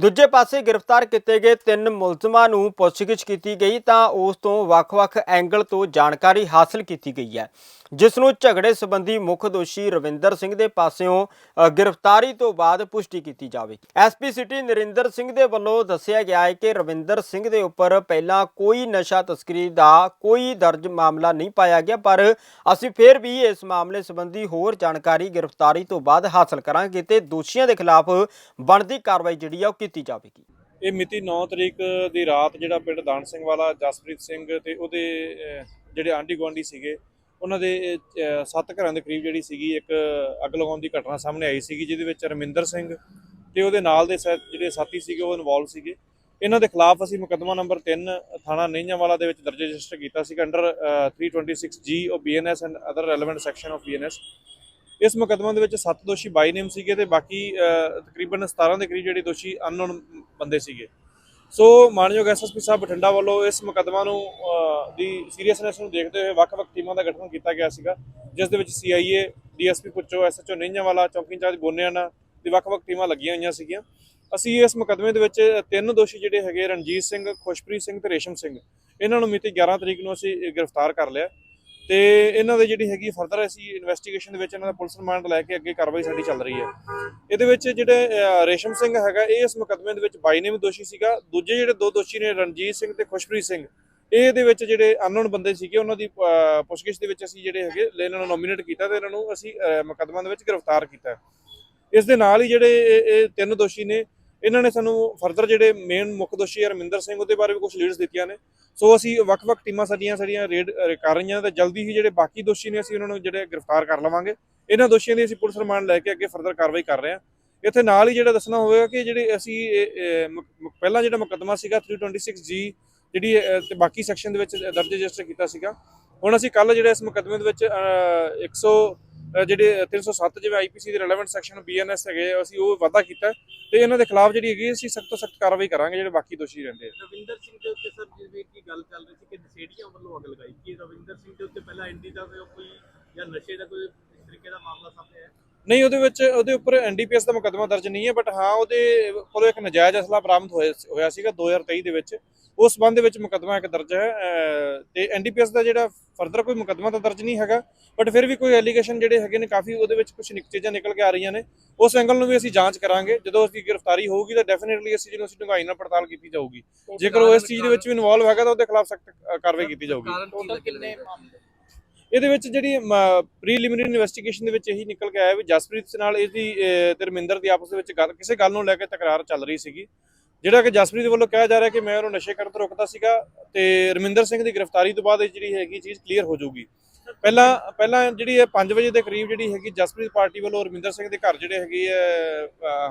ਦੂਜੇ ਪਾਸੇ ਗ੍ਰਿਫਤਾਰ ਕੀਤੇ ਗਏ ਤਿੰਨ ਮੁਲਜ਼ਮਾਂ ਨੂੰ ਪੁੱਛਗਿੱਛ ਕੀਤੀ ਗਈ ਤਾਂ ਉਸ ਤੋਂ ਵੱਖ-ਵੱਖ ਐਂਗਲ ਤੋਂ ਜਾਣਕਾਰੀ ਹਾਸਲ ਕੀਤੀ ਗਈ ਹੈ। ਜਿਸ ਨੂੰ ਝਗੜੇ ਸੰਬੰਧੀ ਮੁੱਖ ਦੋਸ਼ੀ ਰਵਿੰਦਰ ਸਿੰਘ ਦੇ ਪਾਸਿਓਂ ਗ੍ਰਿਫਤਾਰੀ ਤੋਂ ਬਾਅਦ ਪੁਸ਼ਟੀ ਕੀਤੀ ਜਾਵੇਗੀ ਐਸਪੀ ਸਿਟੀ ਨਰਿੰਦਰ ਸਿੰਘ ਦੇ ਵੱਲੋਂ ਦੱਸਿਆ ਗਿਆ ਹੈ ਕਿ ਰਵਿੰਦਰ ਸਿੰਘ ਦੇ ਉੱਪਰ ਪਹਿਲਾਂ ਕੋਈ ਨਸ਼ਾ ਤਸਕਰੀ ਦਾ ਕੋਈ ਦਰਜ ਮਾਮਲਾ ਨਹੀਂ ਪਾਇਆ ਗਿਆ, ਪਰ ਅਸੀਂ ਫਿਰ ਵੀ ਇਸ ਮਾਮਲੇ ਸੰਬੰਧੀ ਹੋਰ ਜਾਣਕਾਰੀ ਗ੍ਰਿਫਤਾਰੀ ਤੋਂ ਬਾਅਦ ਹਾਸਲ ਕਰਾਂਗੇ ਤੇ ਦੋਸ਼ੀਆਂ ਦੇ ਖਿਲਾਫ ਬਣਦੀ ਕਾਰਵਾਈ ਜਿਹੜੀ ਆ ਉਹ ਕੀਤੀ ਜਾਵੇਗੀ। ਇਹ ਮਿਤੀ 9 ਤਰੀਕ ਦੀ ਰਾਤ ਜਿਹੜਾ ਪਿੰਡ ਦਾਨ ਸਿੰਘ ਵਾਲਾ ਜਸਪ੍ਰੀਤ ਸਿੰਘ ਤੇ ਉਹਦੇ ਜਿਹੜੇ ਆਂਢੀ ਗੁਆਂਢੀ ਸੀਗੇ ਉਹਨਾਂ ਦੇ ਸੱਤ ਘਰਾਂ ਦੇ ਕਰੀਬ ਜਿਹੜੀ ਸੀਗੀ ਇੱਕ ਅੱਗ ਲਗਾਉਣ ਦੀ ਘਟਨਾ ਸਾਹਮਣੇ ਆਈ ਸੀਗੀ, ਜਿਹਦੇ ਵਿੱਚ ਰਮਿੰਦਰ ਸਿੰਘ ਤੇ ਉਹਦੇ ਨਾਲ ਦੇ ਸਾ- ਜਿਹੜੇ ਸਾਥੀ ਸੀਗੇ ਉਹ ਇਨਵੋਲਵ ਸੀਗੇ। ਇਹਨਾਂ ਦੇ ਖਿਲਾਫ ਅਸੀਂ ਮੁਕੱਦਮਾ ਨੰਬਰ 3 ਥਾਣਾ ਨਿੰਜਾਂਵਾਲਾ ਦੇ ਵਿੱਚ ਦਰਜ ਰਜਿਸਟਰ ਕੀਤਾ ਸੀਗਾ under 326 G of BNS and other relevant section of BNS ਇਸ ਮੁਕੱਦਮੇ ਦੇ ਵਿੱਚ ਸੱਤ ਦੋਸ਼ੀ ਬਾਈ ਨੇਮ ਸੀਗੇ ਤੇ ਬਾਕੀ ਤਕਰੀਬਨ 17 ਦੇ ਕਰੀਬ ਜਿਹੜੇ ਦੋਸ਼ੀ ਅਨਨੋਨ ਬੰਦੇ ਸੀਗੇ। ਸੋ ਮਾਨਯੋਗ ਐਸਐਸਪੀ ਸਾਹਿਬ ਬਠਿੰਡਾ ਵੱਲੋਂ ਇਸ ਮੁਕੱਦਮਾ ਨੂੰ ਦੀ ਸੀਰੀਅਸਨੈਸ ਨੂੰ ਦੇਖਦੇ ਹੋਏ ਵੱਖ-ਵੱਖ ਟੀਮਾਂ ਦਾ ਗਠਨ ਕੀਤਾ ਗਿਆ ਸੀਗਾ, ਜਿਸ ਦੇ ਵਿੱਚ ਸੀਆਈਏ, ਡੀਐਸਪੀ ਪੁੱਚੋ ਐਸਐਚਓ ਨਿੰਜਾਂਵਾਲਾ, ਚੌਕੀ ਇੰਚਾਰਜ ਗੋਨਿਆਣਾ ਦੀ ਵੱਖ-ਵੱਖ ਟੀਮਾਂ ਲੱਗੀਆਂ ਹੋਈਆਂ ਸੀਗੀਆਂ। ਅਸੀਂ ਇਸ ਮੁਕੱਦਮੇ ਦੇ ਵਿੱਚ ਤਿੰਨ ਦੋਸ਼ੀ ਜਿਹੜੇ ਹੈਗੇ ਰਣਜੀਤ ਸਿੰਘ, ਖੁਸ਼ਪ੍ਰੀਤ ਸਿੰਘ ਤੇ ਰੇਸ਼ਮ ਸਿੰਘ, ਇਹਨਾਂ ਨੂੰ ਮਿਤੀ 11 ਤਰੀਕ ਨੂੰ ਅਸੀਂ ਗ੍ਰਿਫਤਾਰ ਕਰ ਲਿਆ। ਤੇ ਇਹਨਾਂ ਦੇ ਜਿਹੜੀ ਹੈਗੀ ਫਰਦਰ ਅਸੀਂ ਇਨਵੈਸਟੀਗੇਸ਼ਨ ਦੇ ਵਿੱਚ ਇਹਨਾਂ ਦਾ ਪੁਲਿਸ ਰਿਮਾਂਡ ਲੈ ਕੇ ਅੱਗੇ ਕਾਰਵਾਈ ਸਾਡੀ ਚੱਲ ਰਹੀ ਹੈ। ਇਹਦੇ ਵਿੱਚ ਜਿਹੜੇ ਰੇਸ਼ਮ ਸਿੰਘ ਹੈਗਾ ਇਹ ਇਸ ਮੁਕੱਦਮੇ ਦੇ ਵਿੱਚ ਬਾਈ ਨੇ ਵੀ ਦੋਸ਼ੀ ਸੀਗਾ ਦੂਜੇ ਜਿਹੜੇ ਦੋ ਦੋਸ਼ੀ ਨੇ ਰਣਜੀਤ ਸਿੰਘ ਤੇ ਖੁਸ਼ਪ੍ਰੀਤ ਸਿੰਘ ਇਹ ਇਹਦੇ ਵਿੱਚ ਜਿਹੜੇ ਅਨਨੋਨ ਬੰਦੇ ਸੀਗੇ ਉਹਨਾਂ ਦੀ ਪੁੱਛਗਿੱਛ ਦੇ ਵਿੱਚ ਅਸੀਂ ਜਿਹੜੇ ਹੈਗੇ ਇਹਨਾਂ ਨੂੰ ਨੋਮੀਨੇਟ ਕੀਤਾ ਤੇ ਇਹਨਾਂ ਨੂੰ ਅਸੀਂ ਅਹ, ਮੁਕੱਦਮਾ ਦੇ ਵਿੱਚ ਗ੍ਰਿਫਤਾਰ ਕੀਤਾ। ਇਸ ਦੇ ਨਾਲ ਹੀ ਜਿਹੜੇ ਇਹ ਤਿੰਨ ਦੋਸ਼ੀ ਨੇ ਇਹਨਾਂ ਨੇ ਸਾਨੂੰ ਫਰਦਰ ਜਿਹੜੇ ਮੇਨ ਮੁੱਖ ਦੋਸ਼ੀ ਰਮਿੰਦਰ ਸਿੰਘ ਉਹਦੇ ਬਾਰੇ ਵੀ ਕੁਝ ਲੀਡਸ ਦਿੱਤੀਆਂ ਨੇ। ਸੋ ਅਸੀਂ ਵੱਖ-ਵੱਖ ਟੀਮਾਂ ਸਾਡੀਆਂ ਸਾਡੀਆਂ ਰੇਡ ਕਰ ਰਹੀਆਂ ਤੇ ਜਲਦੀ ਹੀ ਜਿਹੜੇ ਬਾਕੀ ਦੋਸ਼ੀ ਨੇ ਅਸੀਂ ਉਹਨਾਂ ਨੂੰ ਜਿਹੜੇ ਗ੍ਰਿਫਤਾਰ ਕਰ ਲਵਾਂਗੇ। ਇਹਨਾਂ ਦੋਸ਼ੀਆਂ ਦੀ ਅਸੀਂ ਪੁਲਿਸ ਰਿਮਾਂਡ ਲੈ ਕੇ ਅੱਗੇ ਫਰਦਰ ਕਾਰਵਾਈ ਕਰ ਰਹੇ ਹਾਂ। ਇੱਥੇ ਨਾਲ ਹੀ ਜਿਹੜਾ ਦੱਸਣਾ ਹੋਵੇਗਾ ਕਿ ਜਿਹੜੇ ਅਸੀਂ ਪਹਿਲਾਂ ਜਿਹੜਾ ਮੁਕੱਦਮਾ ਸੀਗਾ 326 ਜੀ ਜਿਹੜੀ ਤੇ ਬਾਕੀ ਸੈਕਸ਼ਨ ਦੇ ਵਿੱਚ ਦਰਜ ਰਜਿਸਟਰ ਕੀਤਾ ਸੀਗਾ। ਹੁਣ ਅਸੀਂ ਕੱਲ ਜਿਹੜਾ ਇਸ ਮੁਕੱਦਮੇ ਦੇ ਵਿੱਚ ਅਹ, 100 ਜਿਹੜੇ 307 ਜਿਵੇਂ ਆਈਪੀਸੀ ਦੇ ਰੈਲੇਵੈਂਟ ਸੈਕਸ਼ਨ ਬੀਐਨਐਸ ਹੈਗੇ, ਅਸੀਂ ਉਹ ਵਾਧਾ ਕੀਤਾ ਤੇ ਇਹਨਾਂ ਦੇ ਖਿਲਾਫ ਜਿਹੜੀ ਹੈਗੀ, ਅਸੀਂ ਸਖਤ ਤੋਂ ਸਖਤ ਕਾਰਵਾਈ ਕਰਾਂਗੇ, ਜਿਹੜੇ ਬਾਕੀ ਦੋਸ਼ੀ ਰਹਿੰਦੇ ਆ। ਰਵਿੰਦਰ ਸਿੰਘ ਦੇ ਉੱਤੇ ਸਰ, ਜਿਵੇਂ ਕਿ ਗੱਲ ਚੱਲ ਰਹੀ ਸੀ ਕਿ ਨਸ਼ੇੜੀਆਂ ਵੱਲੋਂ ਅੱਗ ਲਗਾਈ, ਕਿ ਰਵਿੰਦਰ ਸਿੰਘ ਦੇ ਉੱਤੇ ਪਹਿਲਾਂ ਐਨਡੀ ਦਾ ਕੋਈ ਜਾਂ ਨਸ਼ੇ ਦਾ ਕੋਈ ਤਰੀਕੇ ਦਾ ਮਾਮਲਾ ਸਾਹਮਣੇ ਆਇਆ? ਨਹੀਂ ਉਹਦੇ ਵਿੱਚ ਉਹਦੇ ਉੱਪਰ ਐਨਡੀਪੀਐਸ ਦਾ ਮੁਕੱਦਮਾ ਦਰਜ ਨਹੀਂ ਹੈ ਬਟ ਹਾਂ ਉਹਦੇ ਕੋਲੋਂ ਇੱਕ ਨਜਾਇਜ਼ ਅਸਲਾ ਬਰਾਮਦ ਹੋਇਆ ਸੀਗਾ 2023 ਦੇ ਵਿੱਚ। ਉਸ ਸੰਬੰਧ ਦੇ ਵਿੱਚ ਮੁਕੱਦਮਾ ਇੱਕ ਦਰਜ ਹੈ ਤੇ ਐਨਡੀਪੀਐਸ ਦਾ ਜਿਹੜਾ ਫਰਦਰ ਕੋਈ ਮੁਕੱਦਮਾ ਤਾਂ ਦਰਜ ਨਹੀਂ ਹੈਗਾ ਬਟ ਫਿਰ ਵੀ ਕੋਈ ਐਲੀਗੇਸ਼ਨ ਜਿਹੜੇ ਹੈਗੇ ਨੇ ਕਾਫੀ ਉਹਦੇ ਵਿੱਚ ਕੁਝ ਚੀਜ਼ਾਂ ਨਿਕਲ ਕੇ ਆ ਰਹੀਆਂ ਨੇ। ਉਸ ਐਂਗਲ ਨੂੰ ਵੀ ਅਸੀਂ ਜਾਂਚ ਕਰਾਂਗੇ ਜਦੋਂ ਅਸੀਂ ਗ੍ਰਿਫਤਾਰੀ ਹੋਊਗੀ ਤਾਂ ਡੈਫੀਨਿਟਲੀ ਅਸੀਂ ਜਿਹਨੂੰ ਅਸੀਂ ਢੁੰਗਾਈ ਨਾਲ ਪੜਤਾਲ ਕੀਤੀ ਜਾਊਗੀ। ਜੇਕਰ ਉਹ ਇਸ ਚੀਜ਼ ਦੇ ਵਿੱਚ ਵੀ ਇਨਵੋਲਵ ਹੈਗਾ ਤਾਂ ਉਹਦੇ ਖਿਲਾਫ ਸਖਤ ਕਾਰਵਾਈ ਕੀਤੀ ਜਾਊਗੀ। ਟੋਟਲ ਕਿੰਨੇ ਇਹਦੇ ਵਿੱਚ ਜਿਹੜੀ ਪ੍ਰੀਲਿਮਿਨਰੀ ਇਨਵੈਸਟੀਗੇਸ਼ਨ ਦੇ ਵਿੱਚ ਇਹੀ ਨਿਕਲ ਕੇ ਆਇਆ ਵੀ ਜਸਪ੍ਰੀਤ ਨਾਲ ਇਹਦੀ ਅਹ, ਤੇ ਰਮਿੰਦਰ ਦੀ ਆਪਸ ਦੇ ਵਿੱਚ ਗੱਲ ਕਿਸੇ ਗੱਲ ਨੂੰ ਲੈ ਕੇ ਤਕਰਾਰ ਚੱਲ ਰਹੀ ਸੀਗੀ। ਜਿਹੜਾ ਕਿ ਜਸਪ੍ਰੀਤ ਵੱਲੋਂ ਕਿਹਾ ਜਾ ਰਿਹਾ ਕਿ ਮੈਂ ਉਹਨੂੰ ਨਸ਼ੇ ਕਰਨ ਤੋਂ ਰੋਕਦਾ ਸੀਗਾ ਤੇ ਰਮਿੰਦਰ ਸਿੰਘ ਦੀ ਗ੍ਰਿਫਤਾਰੀ ਤੋਂ ਬਾਅਦ ਇਹ ਜਿਹੜੀ ਹੈਗੀ ਚੀਜ਼ ਕਲੀਅਰ ਹੋ ਜਾਊਗੀ। ਪਹਿਲਾਂ ਪਹਿਲਾਂ ਜਿਹੜੀ ਹੈ 5 ਵਜੇ ਦੇ ਕਰੀਬ ਜਿਹੜੀ ਹੈਗੀ ਜਸਪ੍ਰੀਤ ਪਾਰਟੀ ਵੱਲੋਂ ਰਮਿੰਦਰ ਸਿੰਘ ਦੇ ਘਰ ਜਿਹੜੇ ਹੈਗੇ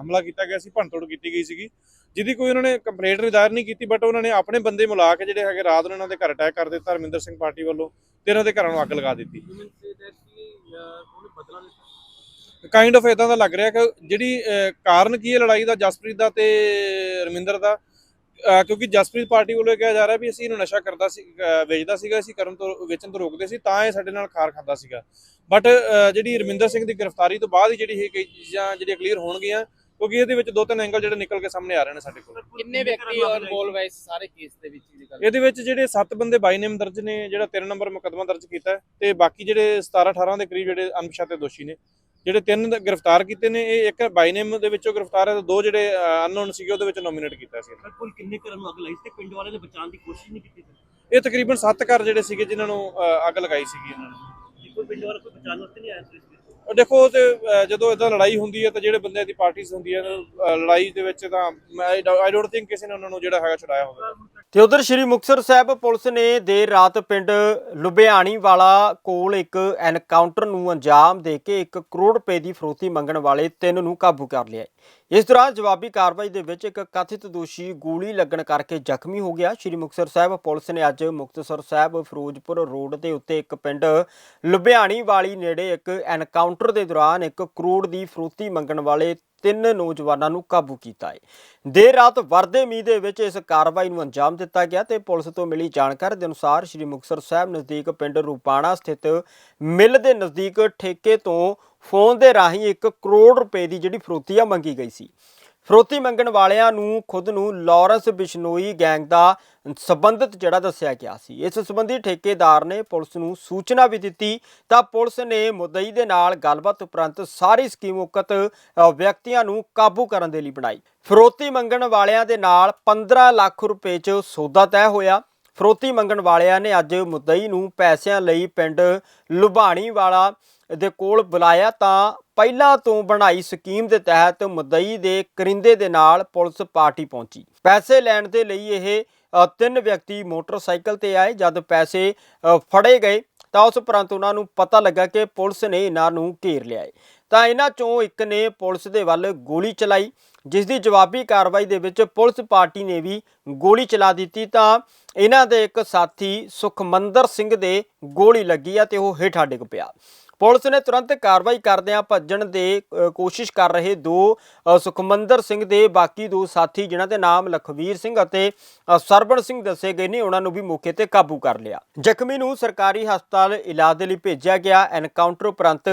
ਹਮਲਾ ਕੀਤਾ ਗਿਆ ਸੀ, ਭੰਨਤੋੜ ਕੀਤੀ ਗਈ ਸੀਗੀ। ਜਿਹਦੀ ਕੋਈ ਉਹਨਾਂ ਨੇ ਕੰਪਲੇਂਟ ਨਹੀਂ ਦਾਇਰ ਨਹੀਂ ਕੀਤੀ ਬਟ ਉਹਨਾਂ ਨੇ ਆਪਣੇ ਬੰਦੇ ਮਿਲਾ ਕੇ ਜਿਹੜੇ ਹੈਗੇ ਰਾਤ ਨੂੰ ਇਹਨਾਂ ਦੇ ਘਰ ਅਟੈਕ ਕਰ ਦਿੱਤਾ ਰਮਿੰਦਰ ਸਿੰਘ ਪਾਰਟੀ ਵੱਲੋਂ ਤੇ ਇਹਨਾਂ ਦੇ ਘਰਾਂ ਨੂੰ ਅੱਗ ਲਗਾ ਦਿੱਤੀ। ਉਹਨੇ ਕਾਈਂਡ ਆਫ ਇਦਾਂ ਦਾ ਲੱਗ ਰਿਹਾ ਕਿ ਜਿਹੜੀ ਕਾਰਨ ਕੀ ਹੈ ਲੜਾਈ ਦਾ, ਜਸਪ੍ਰੀਤ ਦਾ ਤੇ ਰਮਿੰਦਰ ਦਾ ਕਿਉਂਕਿ ਜਸਪ੍ਰੀਤ ਪਾਰਟੀ ਵੱਲੋਂ ਕਿਹਾ ਜਾ ਰਿਹਾ ਵੀ ਅਸੀਂ ਇਹਨੂੰ ਨਸ਼ਾ ਕਰਦਾ ਸੀ ਵੇਚਦਾ ਸੀਗਾ ਅਸੀਂ ਕਰਨ ਤੋਂ ਵੇਚਣ ਤੋਂ ਰੋਕਦੇ ਸੀ ਤਾਂ ਇਹ ਸਾਡੇ ਨਾਲ ਖਾਰ ਖਾਂਦਾ ਸੀਗਾ। ਬਟ ਜਿਹੜੀ ਰਮਿੰਦਰ ਸਿੰਘ ਦੀ ਗ੍ਰਿਫਤਾਰੀ ਤੋਂ ਬਾਅਦ ਹੀ ਜਿਹੜੀ ਇਹ ਕਈ ਚੀਜ਼ਾਂ ਜਿਹੜੀਆਂ ਕਲੀਅਰ ਹੋਣਗੀਆਂ ਕਿਉਂਕਿ ਇਹਦੇ ਵਿੱਚ ਦੋ ਤਿੰਨ ਐਂਗਲ ਜਿਹੜੇ ਨਿਕਲ ਕੇ ਸਾਹਮਣੇ ਆ ਰਹੇ ਨੇ ਸਾਡੇ ਕੋਲ। ਕਿੰਨੇ ਵਿਅਕਤੀ ਇਨਵੋਲਵ ਹੈ ਇਸ ਸਾਰੇ ਕੇਸ ਦੇ ਵਿੱਚ ਦੀ ਗੱਲ? ਇਹਦੇ ਵਿੱਚ ਜਿਹੜੇ 7 ਬੰਦੇ ਬਾਈ ਨੇਮ ਦਰਜ ਨੇ ਜਿਹੜਾ 3 ਨੰਬਰ ਮੁਕੱਦਮਾ ਦਰਜ ਕੀਤਾ ਤੇ ਬਾਕੀ ਜਿਹੜੇ 17 18 ਦੇ ਕਰੀਬ ਜਿਹੜੇ ਅਣਪਛਾਤੇ ਦੋਸ਼ੀ ਨੇ ਜਿਹੜੇ ਤਿੰਨ ਗ੍ਰਿਫਤਾਰ ਕੀਤੇ ਨੇ ਇਹ ਇੱਕ ਬਾਈ ਨੇਮ ਦੇ ਵਿੱਚੋਂ ਗ੍ਰਿਫਤਾਰ ਹੈ ਤੇ ਦੋ ਜਿਹੜੇ ਅਨਨੋਨ ਸੀਗੇ ਉਹਦੇ ਵਿੱਚ ਨੋਮੀਨੇਟ ਕੀਤਾ ਸੀ ਪਰ ਕੁੱਲ ਕਿੰਨੇ ਘਰਾਂ ਨੂੰ ਅੱਗ ਲਾਈ ਸੀ ਤੇ ਪਿੰਡ ਵਾਲਿਆਂ ਨੇ ਬਚਾਉਣ ਦੀ ਕੋਸ਼ਿਸ਼ ਨਹੀਂ ਕੀਤੀ ਇਹ ਤਕਰੀਬਨ 7 ਘਰ ਜਿਹੜੇ ਸੀਗੇ ਜਿਨ੍ਹਾਂ ਨੂੰ ਅੱਗ ਲਗਾਈ ਸੀਗੀ ਇਹਨਾਂ ਨੇ। ਕੋਈ ਪਿੰਡ ਵਾਲਾ ਕੋਈ ਬਚਾਉਣ ਵਾਸਤੇ ਨਹੀਂ ਆਇਆ ਸੀ ਦੇਖੋ ਤੇ ਜਦੋਂ ਇਦਾਂ ਲੜਾਈ ਹੁੰਦੀ ਹੈ ਤਾਂ ਜਿਹੜੇ ਬੰਦਿਆਂ ਦੀ ਪਾਰਟੀਆਂ ਹੁੰਦੀਆਂ ਨੇ ਲੜਾਈ ਦੇ ਵਿੱਚ ਤਾਂ ਆਈ ਡੋਨਟ ਥਿੰਕ ਕਿਸੇ ਨੇ ਉਹਨਾਂ ਨੂੰ ਜਿਹੜਾ ਹੈਗਾ ਛੁਡਾਇਆ ਹੋਵੇ। ਤੇ ਉਧਰ ਸ਼੍ਰੀ ਮੁਕਤਸਰ ਸਾਹਿਬ ਪੁਲਿਸ ਨੇ ਦੇਰ ਰਾਤ ਪਿੰਡ ਲੁਬਿਆਣੀ ਵਾਲਾ ਕੋਲ ਇੱਕ ਐਨਕਾਊਂਟਰ ਨੂੰ ਅੰਜਾਮ ਦੇ ਕੇ 1 ਕਰੋੜ ਰੁਪਏ ਦੀ ਫਰੋਤੀ ਮੰਗਣ ਵਾਲੇ ਤਿੰਨ ਨੂੰ ਕਾਬੂ ਕਰ ਲਿਆ ਇਸ ਦੌਰਾਨ ਜਵਾਬੀ ਕਾਰਵਾਈ ਦੇ ਵਿੱਚ ਇੱਕ ਕਥਿਤ ਦੋਸ਼ੀ ਗੋਲੀ ਲੱਗਣ ਕਰਕੇ ਜ਼ਖਮੀ ਹੋ ਗਿਆ। ਸ਼੍ਰੀ ਮੁਕਤਸਰ ਸਾਹਿਬ ਪੁਲਿਸ ਨੇ ਅੱਜ ਮੁਕਤਸਰ ਸਾਹਿਬ ਫਿਰੋਜ਼ਪੁਰ ਰੋਡ ਦੇ ਉੱਤੇ ਇੱਕ ਪਿੰਡ ਲੁਭਿਆਣੀ ਵਾਲੀ ਨੇੜੇ ਇੱਕ ਐਨਕਾਊਂਟਰ ਦੇ ਦੌਰਾਨ ਇੱਕ ਕਰੋੜ ਦੀ ਫਰੋਤੀ ਮੰਗਣ ਵਾਲੇ ਤਿੰਨ ਨੌਜਵਾਨਾਂ ਨੂੰ ਕਾਬੂ ਕੀਤਾ ਹੈ। ਦੇਰ ਰਾਤ ਵਰਦੇ ਮੀਂਹ ਦੇ ਵਿੱਚ ਇਸ ਕਾਰਵਾਈ ਨੂੰ ਅੰਜਾਮ ਦਿੱਤਾ ਗਿਆ ਤੇ ਪੁਲਿਸ ਤੋਂ ਮਿਲੀ ਜਾਣਕਾਰੀ ਦੇ ਅਨੁਸਾਰ ਸ਼੍ਰੀ ਮੁਕਤਸਰ ਸਾਹਿਬ ਨਜ਼ਦੀਕ ਪਿੰਡ ਰੂਪਾਣਾ ਸਥਿਤ ਮਿੱਲ ਦੇ ਨਜ਼ਦੀਕ ਠੇਕੇ ਤੋਂ ਫੋਨ ਦੇ ਰਾਹੀਂ 1 ਕਰੋੜ ਰੁਪਏ ਦੀ ਜਿਹੜੀ ਫਰੋਤੀ ਆ ਮੰਗੀ ਗਈ ਸੀ। ਫਰੋਤੀ ਮੰਗਣ ਵਾਲਿਆਂ ਨੂੰ, ਖੁਦ ਨੂੰ ਲਾਰੈਂਸ ਬਿਸ਼ਨੋਈ ਗੈਂਗ ਦਾ ਸੰਬੰਧਿਤ ਜਿਹੜਾ ਦੱਸਿਆ ਗਿਆ ਸੀ। ਇਸ ਸੰਬੰਧੀ ਠੇਕੇਦਾਰ ਨੇ ਪੁਲਿਸ ਨੂੰ ਸੂਚਨਾ ਵੀ ਦਿੱਤੀ। ਤਾਂ ਪੁਲਿਸ ਨੇ ਮੁਦਈ ਦੇ ਨਾਲ ਗੱਲਬਾਤ ਉਪਰੰਤ ਸਾਰੀ ਸਕੀਮ ਉਕਤ ਵਿਅਕਤੀਆਂ ਨੂੰ ਕਾਬੂ ਕਰਨ ਦੇ ਲਈ ਬਣਾਈ। ਫਰੋਤੀ ਮੰਗਣ ਵਾਲਿਆਂ ਦੇ ਨਾਲ 15 ਲੱਖ ਰੁਪਏ 'ਚ ਸੌਦਾ ਤੈਅ ਹੋਇਆ। ਫਰੋਤੀ ਮੰਗਣ ਵਾਲਿਆਂ ਨੇ ਅੱਜ ਮੁਦਈ ਨੂੰ ਪੈਸਿਆਂ ਲਈ ਪਿੰਡ ਲੁਬਾਣੀ ਵਾਲਾ ਦੇ ਕੋਲ ਬੁਲਾਇਆ ਤਾਂ ਪਹਿਲਾਂ ਤੋਂ ਬਣਾਈ ਸਕੀਮ ਦੇ ਤਹਿਤ ਮਦਈ ਦੇ ਕਰਿੰਦੇ ਦੇ ਨਾਲ ਪੁਲਿਸ ਪਾਰਟੀ ਪਹੁੰਚੀ। ਪੈਸੇ ਲੈਣ ਦੇ ਲਈ ਇਹ ਤਿੰਨ ਵਿਅਕਤੀ ਮੋਟਰਸਾਈਕਲ ਤੇ ਆਏ। ਜਦ ਪੈਸੇ ਫੜੇ ਗਏ ਤਾਂ ਉਸ ਉਪਰੰਤ ਉਹਨਾਂ ਨੂੰ ਪਤਾ ਲੱਗਾ ਕਿ ਪੁਲਿਸ ਨੇ ਇਹਨਾਂ ਨੂੰ ਘੇਰ ਲਿਆ ਹੈ ਤਾਂ ਇਹਨਾਂ ਚੋਂ ਇੱਕ ਨੇ ਪੁਲਿਸ ਦੇ ਵੱਲ ਗੋਲੀ ਚਲਾਈ, ਜਿਸ ਦੀ ਜਵਾਬੀ ਕਾਰਵਾਈ ਦੇ ਵਿੱਚ ਪੁਲਿਸ ਪਾਰਟੀ ਨੇ ਵੀ ਗੋਲੀ ਚਲਾ ਦਿੱਤੀ ਤਾਂ ਇਹਨਾਂ ਦੇ ਇੱਕ ਸਾਥੀ ਸੁਖਮੰਦਰ ਸਿੰਘ ਦੇ ਗੋਲੀ ਲੱਗੀ ਆ ਤੇ ਉਹ ਹੇਠਾਂ ਡਿੱਗ ਪਿਆ। ਪੁਲਿਸ ਨੇ ਤੁਰੰਤ ਕਾਰਵਾਈ ਕਰਦਿਆਂ ਭੱਜਣ ਦੇ ਕੋਸ਼ਿਸ਼ ਕਰ ਰਹੇ ਦੋ ਸੁਖਮੰਦਰ ਸਿੰਘ ਦੇ ਬਾਕੀ ਦੋ ਸਾਥੀ ਜਿਨ੍ਹਾਂ ਦੇ ਨਾਮ ਲਖਵੀਰ ਸਿੰਘ ਅਤੇ ਅ, ਸਰਬਣ ਸਿੰਘ ਦੱਸੇ ਗਏ ਨੇ ਉਹਨਾਂ ਨੂੰ ਵੀ ਮੌਕੇ ਤੇ ਕਾਬੂ ਕਰ ਲਿਆ। ਜ਼ਖਮੀ ਨੂੰ ਸਰਕਾਰੀ ਹਸਪਤਾਲ ਇਲਾਜ ਦੇ ਲਈ ਭੇਜਿਆ ਗਿਆ। ਐਨਕਾਊਂਟਰ ਉਪਰੰਤ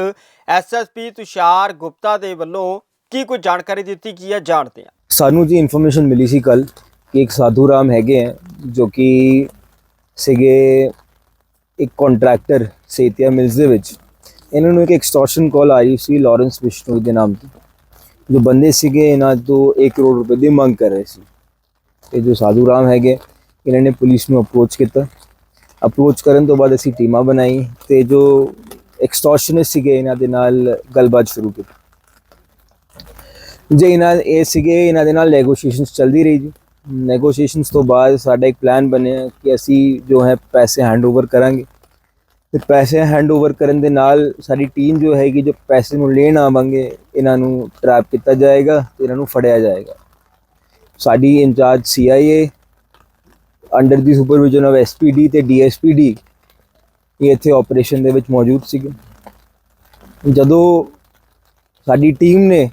ਐਸਐਸਪੀ ਤੁਸ਼ਾਰ ਗੁਪਤਾ ਦੇ ਵੱਲੋਂ ਕੀ ਕੋਈ ਜਾਣਕਾਰੀ ਦਿੱਤੀ ਗਈ ਹੈ ਜਾਣਦੇ ਹਾਂ। ਸਾਨੂੰ ਜੀ ਇਨਫੋਰਮੇਸ਼ਨ ਮਿਲੀ ਸੀ ਕੱਲ ਕਿ ਇੱਕ ਸਾਧੂ ਰਾਮ ਹੈਗੇ ਹੈ ਜੋ ਕਿ ਸੀਗੇ ਇੱਕ ਕੰਟਰੈਕਟਰ ਸੇਤੀਆ ਮਿਲਸ ਦੇ ਵਿੱਚ। ਇਹਨਾਂ ਨੂੰ ਇੱਕ ਐਕਸਟੋਰਸ਼ਨ ਕਾਲ ਆਈ ਸੀ ਲਾਰੈਂਸ ਵਿਸ਼ਨੂ ਦੇ ਨਾਮ ਤੋਂ। ਜੋ ਬੰਦੇ ਸੀਗੇ, ਇਹਨਾਂ ਤੋਂ 1 ਕਰੋੜ ਰੁਪਏ ਦੀ ਮੰਗ ਕਰ ਰਹੇ ਸੀ। ਤੇ ਜੋ ਸਾਧੂ ਰਾਮ ਹੈਗੇ, ਇਹਨਾਂ ਨੇ ਪੁਲਿਸ ਨੂੰ ਅਪਰੋਚ ਕੀਤਾ। ਅਪਰੋਚ ਕਰਨ ਤੋਂ ਬਾਅਦ ਅਸੀਂ ਟੀਮਾਂ ਬਣਾਈ ਤੇ ਜੋ ਐਕਸਟੋਰਸ਼ਨਿਸਟ ਸੀਗੇ, ਇਹਨਾਂ ਦੇ ਨਾਲ ਗੱਲਬਾਤ ਸ਼ੁਰੂ ਕੀਤੀ। ਜੇ ਇਹਨਾਂ ਇਹ ਸੀਗੇ, ਇਹਨਾਂ ਦੇ ਨਾਲ ਨੈਗੋਸ਼ੀਏਸ਼ਨਸ ਚੱਲਦੀ ਰਹੀ ਜੀ। ਨੈਗੋਸ਼ੀਏਸ਼ਨਸ ਤੋਂ ਬਾਅਦ ਸਾਡਾ ਇੱਕ ਪਲਾਨ ਬਣਿਆ ਕਿ ਅਸੀਂ ਜੋ ਹੈ ਪੈਸੇ ਹੈਂਡਓਵਰ ਕਰਾਂਗੇ। ਤੇ ਪੈਸੇ ਹੈਂਡਓਵਰ ਕਰਨ ਦੇ ਨਾਲ ਸਾਡੀ ਟੀਮ ਜੋ ਹੈਗੀ, ਜੋ ਪੈਸੇ ਨੂੰ ਲੈਣ ਆਵਾਂਗੇ, ਇਹਨਾਂ ਨੂੰ ਟਰੈਪ ਕੀਤਾ ਜਾਏਗਾ ਤੇ ਇਹਨਾਂ ਨੂੰ ਫੜਿਆ ਜਾਏਗਾ। ਸਾਡੀ ਇੰਚਾਰਜ ਸੀਆਈਏ ਅੰਡਰ ਦੀ ਸੁਪਰਵਿਜ਼ਨ ਆਫ ਐਸਪੀਡੀ ਤੇ ਡੀਐਸਪੀਡੀ ਇਹ ਇੱਥੇ ਆਪਰੇਸ਼ਨ ਦੇ ਵਿੱਚ ਮੌਜੂਦ ਸੀਗੇ। ਜਦੋਂ ਸਾਡੀ ਟੀਮ ਨੇ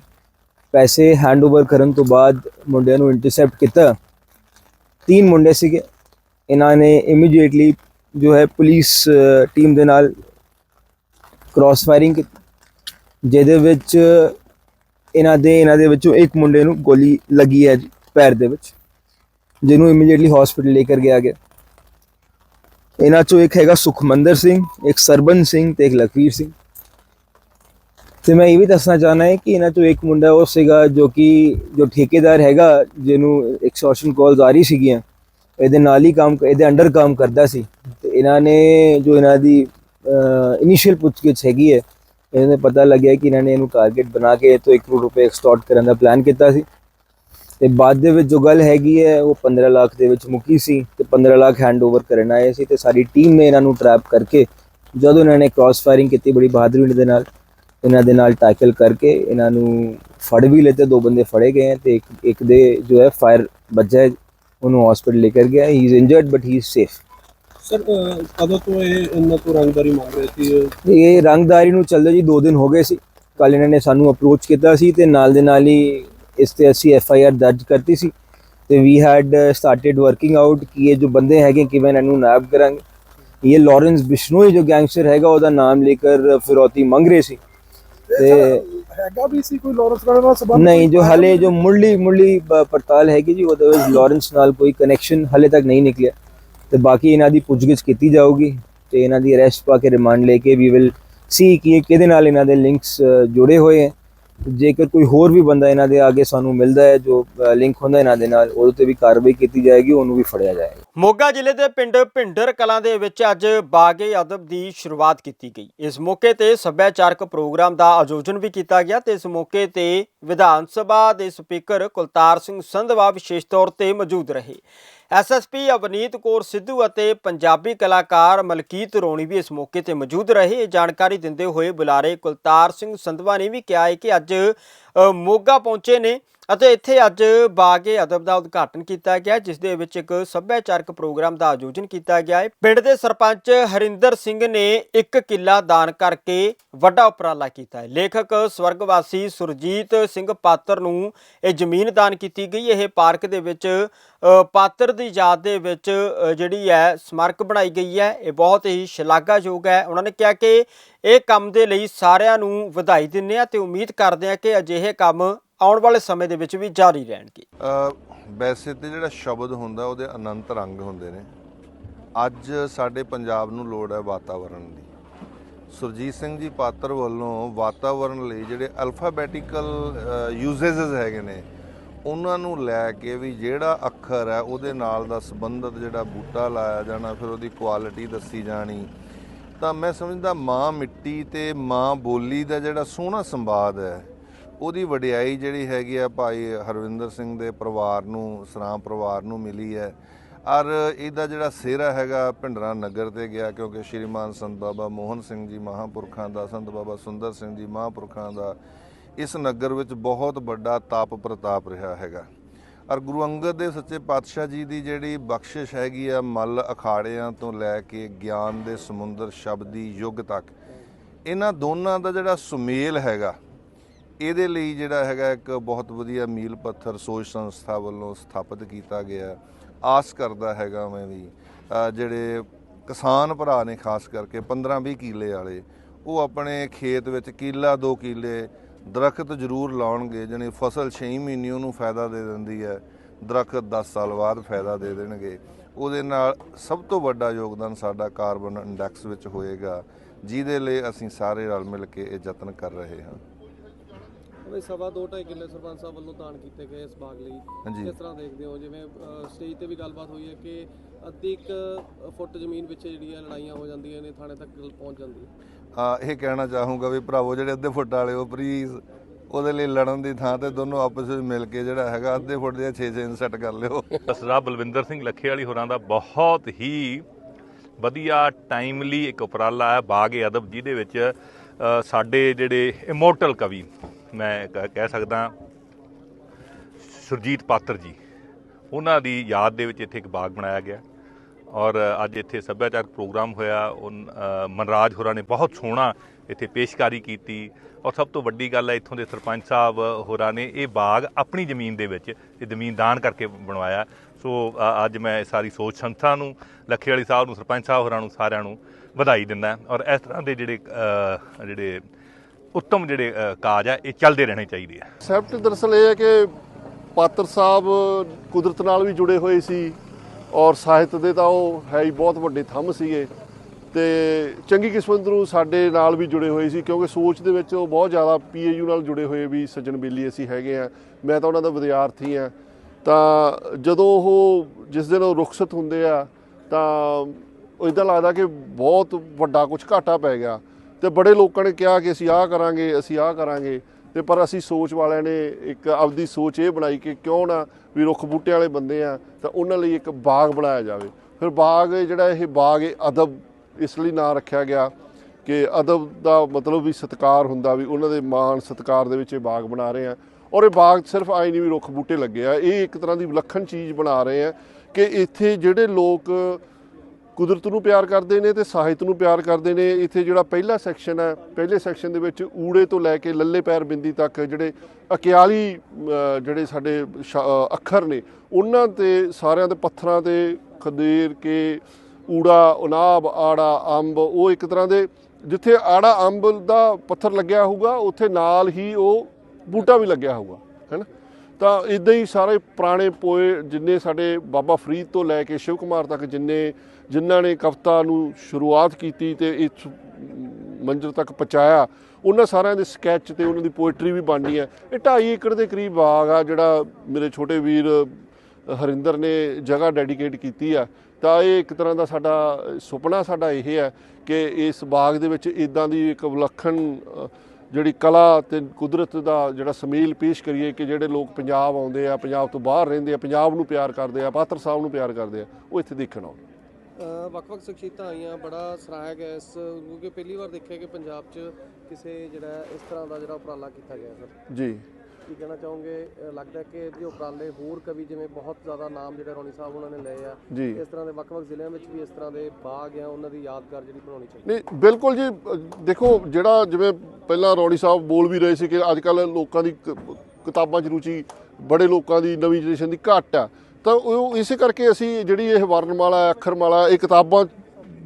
ਪੈਸੇ ਹੈਂਡਓਵਰ ਕਰਨ ਤੋਂ ਬਾਅਦ ਮੁੰਡਿਆਂ ਨੂੰ ਇੰਟਰਸੈਪਟ ਕੀਤਾ, ਤਿੰਨ ਮੁੰਡੇ ਸੀਗੇ। ਇਹਨਾਂ ਨੇ ਇਮੀਡੀਏਟਲੀ ਜੋ ਹੈ ਪੁਲਿਸ ਟੀਮ ਦੇ ਨਾਲ ਕ੍ਰਾਸ ਫਾਇਰਿੰਗ ਕੀਤੀ ਜਿਹਦੇ ਵਿੱਚ ਇਹਨਾਂ ਦੇ ਇਹਨਾਂ ਦੇ ਵਿੱਚੋਂ ਇੱਕ ਮੁੰਡੇ ਨੂੰ ਗੋਲੀ ਲੱਗੀ ਹੈ ਜੀ, ਪੈਰ ਦੇ ਵਿੱਚ ਜਿਹਨੂੰ ਇਮੀਡੀਏਟਲੀ ਹਸਪੀਟਲ ਲੈ ਕੇ ਗਿਆ ਗਿਆ। ਇਹਨਾਂ ਚੋਂ ਇੱਕ ਹੈਗਾ ਸੁਖਮੰਦਰ ਸਿੰਘ ਇੱਕ ਸਰਬਨ ਸਿੰਘ ਤੇ ਇੱਕ ਲਖਵੀਰ ਸਿੰਘ। ਤੇ ਮੈਂ ਇਹ ਵੀ ਦੱਸਣਾ ਚਾਹਨਾ ਹੈ ਕਿ ਇਹਨਾਂ ਚੋਂ ਇੱਕ ਮੁੰਡਾ ਉਹ ਸੀਗਾ ਜੋ ਕਿ ਜੋ ਠੇਕੇਦਾਰ ਹੈਗਾ ਜਿਹਨੂੰ ਐਕਸਟੋਰਸ਼ਨ ਕਾਲਸ ਆ ਰਹੀ ਸੀਗੀਆਂ। ਇਹਦੇ ਨਾਲ ਹੀ ਕੰਮ ਇਹਦੇ ਅੰਡਰ ਕੰਮ ਕਰਦਾ ਸੀ। ਤੇ ਇਹਨਾਂ ਨੇ ਜੋ ਇਹਨਾਂ ਦੀ ਇਨੀਸ਼ੀਅਲ ਪੁੱਛਗਿੱਛ ਹੈਗੀ ਹੈ, ਇਹਨਾਂ ਨੇ ਪਤਾ ਲੱਗਿਆ ਕਿ ਇਹਨਾਂ ਨੇ ਇਹਨੂੰ ਟਾਰਗੇਟ ਬਣਾ ਕੇ ਇਹ ਤੋਂ 1 ਕਰੋੜ ਰੁਪਏ ਐਕਸਟੋਰਟ ਕਰਨ ਦਾ ਪਲਾਨ ਕੀਤਾ ਸੀ। ਤੇ ਬਾਅਦ ਦੇ ਵਿੱਚ ਜੋ ਗੱਲ ਹੈਗੀ ਹੈ, ਉਹ 15 ਲੱਖ ਦੇ ਵਿੱਚ ਮੁੱਕੀ ਸੀ ਤੇ 15 ਲੱਖ ਹੈਂਡਓਵਰ ਕਰਨ ਆਏ ਸੀ ਤੇ ਸਾਡੀ ਟੀਮ ਨੇ ਇਹਨਾਂ ਨੂੰ ਟਰੈਪ ਕਰਕੇ ਜਦੋਂ ਇਹਨਾਂ ਨੇ ਕ੍ਰਾਸ ਫਾਇਰਿੰਗ ਕੀਤੀ ਬੜੀ ਬਹਾਦਰੀ ਦੇ ਨਾਲ, ਇਹਨਾਂ ਦੇ ਨਾਲ ਟੈਕਲ ਕਰਕੇ ਇਹਨਾਂ ਨੂੰ ਫੜ ਵੀ ਲਏ ਦੋ ਬੰਦੇ ਫੜੇ ਗਏ ਹੈ ਤੇ ਇੱਕ ਇੱਕ ਦੇ ਜੋ ਹੈ ਫਾਇਰ ਵੱਜਿਆ ਉਹਨੂੰ ਹਸਪੀਟਲ ਲੈ ਕੇ ਗਿਆ he is injured but he is safe sir ਕਦੋਂ ਤੋਂ ਇਹ ਇਹਨਾਂ ਤੋਂ ਰੰਗਦਾਰੀ ਮੰਗ ਰਹੇ ਸੀ? ਇਹ ਰੰਗਦਾਰੀ ਨੂੰ ਚੱਲਦੇ ਜੀ 2 ਦਿਨ ਹੋ ਗਏ ਸੀ। ਕੱਲ ਇਹਨਾਂ ਨੇ ਸਾਨੂੰ ਅਪਰੋਚ ਕੀਤਾ ਸੀ ਤੇ ਨਾਲ ਦੇ ਨਾਲ ਹੀ ਇਸ ਤੇ ਅਸੀਂ ਐਫ ਆਈ ਆਰ ਦਰਜ ਕਰਤੀ ਸੀ। ਤੇ we had started working out ਕਿ ਇਹ ਜੋ ਬੰਦੇ ਹੈਗੇ ਕਿਵੇਂ ਇਹਨਾਂ ਨੂੰ ਨਾਬ ਕਰਾਂਗੇ। ਇਹ ਲਾਰੈਂਸ ਬਿਸ਼ਨੋਈ ਜੋ ਗੈਂਗਸਟਰ ਹੈਗਾ ਉਹਦਾ ਨਾਮ ਲੇਕਰ ਫਿਰੌਤੀ ਮੰਗ ਰਹੇ ਸੀ। ਤੇ ਹੈਗਾ ਵੀ ਸੀ ਕੋਈ ਲਾਰੈਂਸ ਨਾਲ ਸੰਬੰਧ ਨਹੀਂ ਜੋ ਹਲੇ ਜੋ ਮੁਰਲੀ ਪ- ਪੜਤਾਲ ਹੈਗੀ ਜੀ ਉਹਦੇ ਵਿੱਚ ਲਾਰੈਂਸ ਨਾਲ ਕੋਈ ਕਨੈਕਸ਼ਨ ਹਲੇ ਤੱਕ ਨਹੀਂ ਨਿਕਲਿਆ। ਤੇ ਬਾਕੀ ਇਹਨਾਂ ਦੀ ਪੁੱਛਗਿੱਛ ਕੀਤੀ ਜਾਊਗੀ ਤੇ ਇਹਨਾਂ ਦੀ ਅਰੈਸਟ ਪਾ ਕੇ ਰਿਮਾਂਡ ਲੈ ਕੇ ਵੀ ਵਿਲ ਸੀ ਕਿ ਇਹ ਕਿਹਦੇ ਨਾਲ ਇਹਨਾਂ ਦੇ ਲਿੰਕਸ ਜੁੜੇ ਹੋਏ ਹੈ। ਜੇਕਰ ਕੋਈ ਹੋਰ ਵੀ ਬੰਦਾ ਇਹਨਾਂ ਦੇ ਅੱਗੇ ਸਾਨੂੰ ਮਿਲਦਾ ਹੈ, ਜੋ ਲਿੰਕ ਹੁੰਦਾ ਇਹਨਾਂ ਦੇ ਨਾਲ, ਉਹਦੇ ਤੇ ਵੀ ਕਾਰਵਾਈ ਕੀਤੀ ਜਾਏਗੀ, ਉਹਨੂੰ ਵੀ ਫੜਿਆ ਜਾਏਗਾ। ਮੋਗਾ ਜ਼ਿਲ੍ਹੇ ਦੇ ਪਿੰਡ ਭਿੰਡਰ ਕਲਾਂ ਦੇ ਵਿੱਚ ਅੱਜ ਬਾਗੇ ਅਦਬ ਦੀ ਸ਼ੁਰੂਆਤ ਕੀਤੀ ਗਈ। ਇਸ ਮੌਕੇ ਤੇ ਸੱਭਿਆਚਾਰਕ ਪ੍ਰੋਗਰਾਮ ਦਾ ਆਯੋਜਨ ਵੀ ਕੀਤਾ ਗਿਆ ਤੇ ਇਸ ਮੌਕੇ ਤੇ ਵਿਧਾਨ ਸਭਾ ਦੇ ਸਪੀਕਰ ਕੁਲਤਾਰ ਸਿੰਘ ਸੰਧਵਾ ਵਿਸ਼ੇਸ਼ ਤੌਰ ਤੇ ਮੌਜੂਦ ਰਹੇ। ਐਸਐਸਪੀ ਅਵਨੀਤ ਕੌਰ ਸਿੱਧੂ ਅਤੇ ਪੰਜਾਬੀ ਕਲਾਕਾਰ ਮਲਕੀਤ ਰੋਣੀ ਵੀ ਇਸ ਮੌਕੇ ਤੇ ਮੌਜੂਦ ਰਹੇ। ਇਹ ਜਾਣਕਾਰੀ ਦਿੰਦੇ ਹੋਏ ਬੁਲਾਰੇ ਕੁਲਤਾਰ ਸਿੰਘ ਸੰਧਵਾ ਨੇ ਵੀ ਕਿਹਾ ਹੈ ਕਿ ਅੱਜ ਮੋਗਾ ਪਹੁੰਚੇ ਨੇ। ਅਤੇ ਇੱਥੇ ਅੱਜ ਬਾਗੇ ਅਦਬ ਦਾ ਉਦਘਾਟਨ ਕੀਤਾ ਗਿਆ, ਜਿਸ ਦੇ ਵਿੱਚ ਇੱਕ ਸੱਭਿਆਚਾਰਕ ਪ੍ਰੋਗਰਾਮ ਦਾ ਆਯੋਜਨ ਕੀਤਾ ਗਿਆ ਹੈ। ਪਿੰਡ ਦੇ ਸਰਪੰਚ ਹਰਿੰਦਰ ਸਿੰਘ ਨੇ ਇੱਕ ਕਿੱਲਾ ਦਾਨ ਕਰਕੇ ਵੱਡਾ ਉਪਰਾਲਾ ਕੀਤਾ ਹੈ। ਲੇਖਕ ਸਵਰਗਵਾਸੀ ਸੁਰਜੀਤ ਸਿੰਘ ਪਾਤਰ ਨੂੰ ਇਹ ਜ਼ਮੀਨ ਦਾਨ ਕੀਤੀ ਗਈ। ਇਹ ਪਾਰਕ ਦੇ ਵਿੱਚ ਪਾਤਰ ਦੀ ਯਾਦ ਦੇ ਵਿੱਚ ਜਿਹੜੀ ਹੈ, ਸਮਾਰਕ ਬਣਾਈ ਗਈ ਹੈ। ਇਹ ਬਹੁਤ ਹੀ ਸ਼ਲਾਘਾਯੋਗ ਹੈ। ਉਹਨਾਂ ਨੇ ਕਿਹਾ ਕਿ ਇਹ ਕੰਮ ਦੇ ਲਈ ਸਾਰਿਆਂ ਨੂੰ ਵਧਾਈ ਦਿੰਦੇ ਆ ਤੇ ਉਮੀਦ ਕਰਦੇ ਆ ਕਿ ਅਜਿਹੇ ਕੰਮ ਆਉਣ ਵਾਲੇ ਸਮੇਂ ਦੇ ਵਿੱਚ ਵੀ ਜਾਰੀ ਰਹਿਣਗੇ। ਵੈਸੇ ਤੇ ਜਿਹੜਾ ਸ਼ਬਦ ਹੁੰਦਾ, ਉਹਦੇ ਅਨੰਤ ਰੰਗ ਹੁੰਦੇ ਨੇ। ਅੱਜ ਸਾਡੇ ਪੰਜਾਬ ਨੂੰ ਲੋੜ ਹੈ ਵਾਤਾਵਰਣ ਦੀ। ਸੁਰਜੀਤ ਸਿੰਘ ਜੀ ਪਾਤਰ ਵੱਲੋਂ ਵਾਤਾਵਰਣ ਲਈ ਜਿਹੜੇ ਅਲਫਾਬੈਟੀਕਲ ਯੂਜ਼ੇਸ ਹੈਗੇ ਨੇ, ਉਹਨਾਂ ਨੂੰ ਲੈ ਕੇ ਵੀ ਜਿਹੜਾ ਅੱਖਰ ਹੈ, ਉਹਦੇ ਨਾਲ ਦਾ ਸੰਬੰਧਿਤ ਜਿਹੜਾ ਬੂਟਾ ਲਾਇਆ ਜਾਣਾ, ਫਿਰ ਉਹਦੀ ਕੁਆਲਿਟੀ ਦੱਸੀ ਜਾਣੀ। ਤਾਂ ਮੈਂ ਸਮਝਦਾ ਮਾਂ ਮਿੱਟੀ ਤੇ ਮਾਂ ਬੋਲੀ ਦਾ ਜਿਹੜਾ ਸੋਹਣਾ ਸੰਵਾਦ ਹੈ ਉਹਦੀ ਵਡਿਆਈ ਜਿਹੜੀ ਹੈਗੀ ਆ ਭਾਈ ਹਰਵਿੰਦਰ ਸਿੰਘ ਦੇ ਪਰਿਵਾਰ ਨੂੰ ਸਰਾਮ ਪਰਿਵਾਰ ਨੂੰ ਮਿਲੀ ਹੈ। ਔਰ ਇਹਦਾ ਜਿਹੜਾ ਸਿਹਰਾ ਹੈਗਾ ਭਿੰਡਰਾ ਨਗਰ ਤੇ ਗਿਆ, ਕਿਉਂਕਿ ਸ਼੍ਰੀਮਾਨ ਸੰਤ ਬਾਬਾ ਮੋਹਨ ਸਿੰਘ ਜੀ ਮਹਾਂਪੁਰਖਾਂ ਦਾ, ਸੰਤ ਬਾਬਾ ਸੁੰਦਰ ਸਿੰਘ ਜੀ ਮਹਾਂਪੁਰਖਾਂ ਦਾ ਇਸ ਨਗਰ ਵਿੱਚ ਬਹੁਤ ਵੱਡਾ ਤਾਪ ਪ੍ਰਤਾਪ ਰਿਹਾ ਹੈਗਾ। ਔਰ ਗੁਰੂ ਅੰਗਦ ਦੇ ਸੱਚੇ ਪਾਤਸ਼ਾਹ ਜੀ ਦੀ ਜਿਹੜੀ ਬਖਸ਼ਿਸ਼ ਹੈਗੀ ਆ, ਮੱਲ ਅਖਾੜਿਆਂ ਤੋਂ ਲੈ ਕੇ ਗਿਆਨ ਦੇ ਸਮੁੰਦਰ ਸ਼ਬਦੀ ਯੁੱਗ ਤੱਕ, ਇਹਨਾਂ ਦੋਨਾਂ ਦਾ ਜਿਹੜਾ ਸੁਮੇਲ ਹੈਗਾ ਇਹਦੇ ਲਈ ਜਿਹੜਾ ਹੈਗਾ ਇੱਕ ਬਹੁਤ ਵਧੀਆ ਮੀਲ ਪੱਥਰ ਸੋਚ ਸੰਸਥਾ ਵੱਲੋਂ ਸਥਾਪਿਤ ਕੀਤਾ ਗਿਆ। ਆਸ ਕਰਦਾ ਹੈਗਾ ਮੈਂ ਵੀ ਜਿਹੜੇ ਕਿਸਾਨ ਭਰਾ ਨੇ ਖਾਸ ਕਰਕੇ 15-20 ਕਿੱਲੇ ਵਾਲੇ, ਉਹ ਆਪਣੇ ਖੇਤ ਵਿੱਚ ਕਿੱਲਾ ਦੋ ਕਿੱਲੇ ਦਰਖਤ ਜ਼ਰੂਰ ਲਾਉਣਗੇ, ਜਾਣੀ ਫਸਲ 6 ਮਹੀਨੇ ਉਹਨੂੰ ਫਾਇਦਾ ਦੇ ਦਿੰਦੀ ਹੈ, ਦਰਖਤ 10 ਸਾਲ ਬਾਅਦ ਫਾਇਦਾ ਦੇ ਦੇਣਗੇ। ਉਹਦੇ ਨਾਲ ਸਭ ਤੋਂ ਵੱਡਾ ਯੋਗਦਾਨ ਸਾਡਾ ਕਾਰਬਨ ਇੰਡੈਕਸ ਵਿੱਚ ਹੋਏਗਾ, ਜਿਹਦੇ ਲਈ ਅਸੀਂ ਸਾਰੇ ਰਲ ਮਿਲ ਕੇ ਇਹ ਯਤਨ ਕਰ ਰਹੇ ਹਾਂ। ਬਈ ਸਵਾ ਦੋ ਢਾਈ ਕਿੱਲੇ ਸਰਪੰਚ ਸਾਹਿਬ ਵੱਲੋਂ ਦਾਨ ਕੀਤੇ ਗਏ ਇਸ ਬਾਗ ਲਈ। ਕਿਸ ਤਰ੍ਹਾਂ ਦੇਖਦੇ ਹੋ? ਜਿਵੇਂ ਸਟੇਜ ਤੇ ਵੀ ਗੱਲਬਾਤ ਹੋਈ ਹੈ ਕਿ ਅੱਧੀ ਇੱਕ ਫੁੱਟ ਜ਼ਮੀਨ ਪਿੱਛੇ ਜਿਹੜੀਆਂ ਲੜਾਈਆਂ ਹੋ ਜਾਂਦੀਆਂ ਨੇ ਥਾਣੇ ਤੱਕ ਗੱਲ ਪਹੁੰਚ ਜਾਂਦੀ ਆ ਇਹ ਕਹਿਣਾ ਚਾਹੂੰਗਾ ਵੀ ਭਰਾਵੋ ਜਿਹੜੇ ਅੱਧੇ ਫੁੱਟ ਵਾਲੇ ਉਹ ਪਲੀਜ਼ ਉਹਦੇ ਲਈ ਲੜਨ ਦੀ ਥਾਂ ਤੇ ਦੋਨੋਂ ਆਪਸ ਵਿੱਚ ਮਿਲ ਕੇ ਜਿਹੜਾ ਹੈਗਾ ਅੱਧੇ ਫੁੱਟ ਦੇ 6-6 ਇੰਚ ਸੈੱਟ ਕਰ ਲਿਓ। ਸਰਦਾਰ ਬਲਵਿੰਦਰ ਸਿੰਘ ਲੱਖੇ ਵਾਲੀ ਹੋਰਾਂ ਦਾ ਬਹੁਤ ਹੀ ਵਧੀਆ ਟਾਈਮਲੀ ਇੱਕ ਉਪਰਾਲਾ ਹੈ ਬਾਗ ਅਦਬ ਜਿਹਦੇ ਵਿੱਚ ਸਾਡੇ ਜਿਹੜੇ ਇਮੋਰਟਲ ਕਵੀ ਮੈਂ ਕ- ਕਹਿ ਸਕਦਾ ਸੁਰਜੀਤ ਪਾਤਰ ਜੀ। ਉਹਨਾਂ ਦੀ ਯਾਦ ਦੇ ਵਿੱਚ ਇੱਥੇ ਇੱਕ ਬਾਗ ਬਣਾਇਆ ਗਿਆ। ਔਰ ਅੱਜ ਇੱਥੇ ਸੱਭਿਆਚਾਰਕ ਪ੍ਰੋਗਰਾਮ ਹੋਇਆ। ਉਨ- ਮਨਰਾਜ ਹੋਰਾਂ ਨੇ ਬਹੁਤ ਸੋਹਣਾ ਇੱਥੇ ਪੇਸ਼ਕਾਰੀ ਕੀਤੀ। ਔਰ ਸਭ ਤੋਂ ਵੱਡੀ ਗੱਲ ਹੈ, ਇੱਥੋਂ ਦੇ ਸਰਪੰਚ ਸਾਹਿਬ ਹੋਰਾਂ ਨੇ ਇਹ ਬਾਗ ਆਪਣੀ ਜ਼ਮੀਨ ਦੇ ਵਿੱਚ ਇਹ ਜ਼ਮੀਨ ਦਾਨ ਕਰਕੇ ਬਣਵਾਇਆ। ਸੋ ਅੱਜ ਮੈਂ ਸਾਰੀ ਸੋਚ ਸੰਸਥਾ ਨੂੰ ਲੱਖੇ ਵਾਲੀ ਸਾਹਿਬ ਨੂੰ, ਸਰਪੰਚ ਸਾਹਿਬ ਹੋਰਾਂ ਨੂੰ ਸਾਰਿਆਂ ਨੂੰ ਵਧਾਈ ਦਿੰਦਾ। ਔਰ ਇਸ ਤਰ੍ਹਾਂ ਦੇ ਜਿਹੜੇ ਜਿਹੜੇ ਉੱਤਮ ਜਿਹੜੇ ਕਾਜ ਆ, ਇਹ ਚੱਲਦੇ ਰਹਿਣੇ ਚਾਹੀਦੇ ਆ। ਕਨਸੈਪਟ ਦਰਅਸਲ ਇਹ ਹੈ ਕਿ ਪਾਤਰ ਸਾਹਿਬ ਕੁਦਰਤ ਨਾਲ ਵੀ ਜੁੜੇ ਹੋਏ ਸੀ ਔਰ ਸਾਹਿਤ ਦੇ ਤਾਂ ਉਹ ਹੈ ਹੀ ਬਹੁਤ ਵੱਡੇ ਥੰਮ ਸੀਗੇ ਤੇ ਚੰਗੀ ਕਿਸਮਤ ਨੂੰ ਸਾਡੇ ਨਾਲ ਵੀ ਜੁੜੇ ਹੋਏ ਸੀ ਕਿਉਂਕਿ ਸੋਚ ਦੇ ਵਿੱਚ ਉਹ ਬਹੁਤ ਜ਼ਿਆਦਾ ਪੀਏਯੂ ਨਾਲ ਜੁੜੇ ਹੋਏ ਵੀ ਸੱਜਣ ਬੇਲੀ ਅਸੀਂ ਹੈਗੇ ਆ, ਮੈਂ ਤਾਂ ਉਹਨਾਂ ਦਾ ਵਿਦਿਆਰਥੀ ਆ। ਤਾਂ ਜਦੋਂ ਉਹ ਜਿਸ ਦਿਨ ਉਹ ਰੁਖਸਤ ਹੁੰਦੇ ਆ ਤਾਂ ਉਹ ਇਦਾਂ ਲੱਗਦਾ ਕਿ ਬਹੁਤ ਵੱਡਾ ਕੁਝ ਘਾਟਾ ਪੈ ਗਿਆ। ਤੇ ਬੜੇ ਲੋਕਾਂ ਨੇ ਕਿਹਾ ਕਿ ਅਸੀਂ ਆਹ ਕਰਾਂਗੇ, ਅਸੀਂ ਆਹ ਕਰਾਂਗੇ। ਤੇ ਪਰ ਅਸੀਂ ਸੋਚ ਵਾਲਿਆਂ ਨੇ ਇੱਕ ਆਪਦੀ ਸੋਚ ਇਹ ਬਣਾਈ ਕਿ ਕਿਉਂ ਨਾ ਵੀ ਰੁੱਖ ਬੂਟੇ ਵਾਲੇ ਬੰਦੇ ਆ, ਤਾਂ ਉਹਨਾਂ ਲਈ ਇੱਕ ਬਾਗ ਬਣਾਇਆ ਜਾਵੇ। ਫਿਰ ਬਾਗ ਜਿਹੜਾ ਇਹ ਬਾਗ, ਇਹ ਅਦਬ ਇਸ ਲਈ ਨਾਂ ਰੱਖਿਆ ਗਿਆ ਕਿ ਅਦਬ ਦਾ ਮਤਲਬ ਵੀ ਸਤਿਕਾਰ ਹੁੰਦਾ ਵੀ ਉਹਨਾਂ ਦੇ ਮਾਣ ਸਤਿਕਾਰ ਦੇ ਵਿੱਚ ਇਹ ਬਾਗ ਬਣਾ ਰਹੇ ਆ। ਔਰ ਇਹ ਬਾਗ ਸਿਰਫ ਆਈ ਨਹੀਂ ਵੀ ਰੁੱਖ ਬੂਟੇ ਲੱਗੇ ਆ, ਇਹ ਇੱਕ ਤਰ੍ਹਾਂ ਦੀ ਵਿਲੱਖਣ ਚੀਜ਼ ਬਣਾ ਰਹੇ ਆ ਕਿ ਇੱਥੇ ਜਿਹੜੇ ਲੋਕ ਕੁਦਰਤ ਨੂੰ ਪਿਆਰ ਕਰਦੇ ਨੇ ਤੇ ਸਾਹਿਤ ਨੂੰ ਪਿਆਰ ਕਰਦੇ ਨੇ। ਇੱਥੇ ਜਿਹੜਾ ਪਹਿਲਾ ਸੈਕਸ਼ਨ ਹੈ, ਪਹਿਲੇ ਸੈਕਸ਼ਨ ਦੇ ਵਿੱਚ ਊੜੇ ਤੋਂ ਲੈ ਕੇ ਲੱਲੇ ਪੈਰ ਬਿੰਦੀ ਤੱਕ ਜਿਹੜੇ ਅਕਿਆਲੀ ਜਿਹੜੇ ਸਾਡੇ ਸ਼- ਅੱਖਰ ਨੇ, ਉਹਨਾਂ ਤੇ ਸਾਰਿਆਂ ਦੇ ਪੱਥਰਾਂ ਤੇ ਖਦੇਰ ਕੇ ਊੜਾ, ਉਨਾਬ, ਆੜਾ, ਅੰਬ, ਉਹ ਇੱਕ ਤਰ੍ਹਾਂ ਦੇ ਜਿੱਥੇ ਆੜਾ, ਅੰਬ ਦਾ ਪੱਥਰ ਲੱਗਿਆ ਹੋਊਗਾ, ਉੱਥੇ ਨਾਲ ਹੀ ਉਹ ਬੂਟਾ ਵੀ ਲੱਗਿਆ ਹੋਊਗਾ, ਹੈਨਾ? ਤਾਂ ਇਦਾਂ ਹੀ ਸਾਰੇ ਪੁਰਾਣੇ ਪੋਏ ਜਿੰਨੇ ਸਾਡੇ ਬਾਬਾ ਫਰੀਦ ਤੋਂ ਲੈ ਕੇ ਸ਼ਿਵ ਕੁਮਾਰ ਤੱਕ ਜਿੰਨੇ ਜਿਨ੍ਹਾਂ ਨੇ ਕਵਿਤਾ ਨੂੰ ਸ਼ੁਰੂਆਤ ਕੀਤੀ ਤੇ ਇਸ ਮੰਜ਼ਿਲ ਤੱਕ ਪਹੁੰਚਾਇਆ, ਉਹਨਾਂ ਸਾਰਿਆਂ ਦੇ ਸਕੈਚ ਤੇ ਉਹਨਾਂ ਦੀ ਪੋਇਟਰੀ ਵੀ ਬਣਨੀ ਹੈ। ਇਹ 2.5 ਏਕੜ ਦੇ ਕਰੀਬ ਬਾਗ ਆ, ਜਿਹੜਾ ਮੇਰੇ ਛੋਟੇ ਵੀਰ ਹਰਿੰਦਰ ਨੇ ਜਗ੍ਹਾ ਡੈਡੀਕੇਟ ਕੀਤੀ ਆ। ਤਾਂ ਇਹ ਇੱਕ ਤਰ੍ਹਾਂ ਦਾ ਸਾਡਾ, ਸੁਪਨਾ ਸਾਡਾ ਇਹ ਹੈ ਕਿ ਇਸ ਬਾਗ ਦੇ ਵਿੱਚ ਇਦਾਂ ਦੀ ਇੱਕ ਵਿਲੱਖਣ ਜਿਹੜੀ ਕਲਾ ਤੇ ਕੁਦਰਤ ਦਾ ਜਿਹੜਾ ਸਮੇਲ ਪੇਸ਼ ਕਰੀਏ ਕਿ ਜਿਹੜੇ ਲੋਕ ਪੰਜਾਬ ਆਉਂਦੇ ਆ, ਪੰਜਾਬ ਤੋਂ ਬਾਹਰ ਰਹਿੰਦੇ ਆ, ਪੰਜਾਬ ਨੂੰ ਪਿਆਰ ਕਰਦੇ ਆ, ਪਾਤਰ ਸਾਹਿਬ ਨੂੰ ਪਿਆਰ ਕਰਦੇ ਆ, ਉਹ ਇੱਥੇ ਦੇਖਣ ਆਉਣ ਵੱਖ-ਵੱਖ ਸ਼ਖਸੀਅਤਾਂ ਆਈਆਂ ਬੜਾ ਸਰਾਹਿਆ ਗਿਆ ਇਸ ਕਿਉਂਕਿ ਪਹਿਲੀ ਵਾਰ ਦੇਖਿਆ ਕਿ ਪੰਜਾਬ 'ਚ ਕਿਸੇ ਜਿਹੜਾ ਇਸ ਤਰ੍ਹਾਂ ਦਾ ਜਿਹੜਾ ਉਪਰਾਲਾ ਕੀਤਾ ਗਿਆ ਸਰ। ਜੀ। ਕੀ ਕਹਿਣਾ ਚਾਹੋਗੇ? ਲੱਗਦਾ ਕਿ ਇਹਦੇ ਉਪਰਾਲੇ ਹੋਰ ਕਵੀ ਜਿਵੇਂ ਬਹੁਤ ਜ਼ਿਆਦਾ ਨਾਮ ਜਿਹੜਾ ਰੌਣੀ ਸਾਹਿਬ ਉਹਨਾਂ ਨੇ ਲਏ ਆ ਜੀ। ਇਸ ਤਰ੍ਹਾਂ ਦੇ ਵੱਖ-ਵੱਖ ਜ਼ਿਲ੍ਹਿਆਂ ਵਿੱਚ ਵੀ ਇਸ ਤਰ੍ਹਾਂ ਦੇ ਬਾਗ ਆ ਉਹਨਾਂ ਦੀ ਯਾਦਗਾਰ ਜਿਹੜੀ ਬਣਾਉਣੀ ਚਾਹੀਦੀ ਨਹੀਂ ਬਿਲਕੁਲ ਜੀ ਦੇਖੋ ਜਿਹੜਾ ਜਿਵੇਂ ਪਹਿਲਾਂ ਰੌਣੀ ਸਾਹਿਬ ਬੋਲ ਵੀ ਰਹੇ ਸੀ ਕਿ ਅੱਜ ਕੱਲ ਲੋਕਾਂ ਦੀ ਕਿਤਾਬਾਂ 'ਚ ਰੁਚੀ ਬੜੇ ਲੋਕਾਂ ਦੀ ਨਵੀਂ ਜਨਰੇਸ਼ਨ ਦੀ ਘੱਟ ਆ। ਤਾਂ ਉਹ ਇਸੇ ਕਰਕੇ ਅਸੀਂ ਜਿਹੜੀ ਇਹ ਵਰਣਮਾਲਾ ਅੱਖਰਮਾਲਾ, ਇਹ ਕਿਤਾਬਾਂ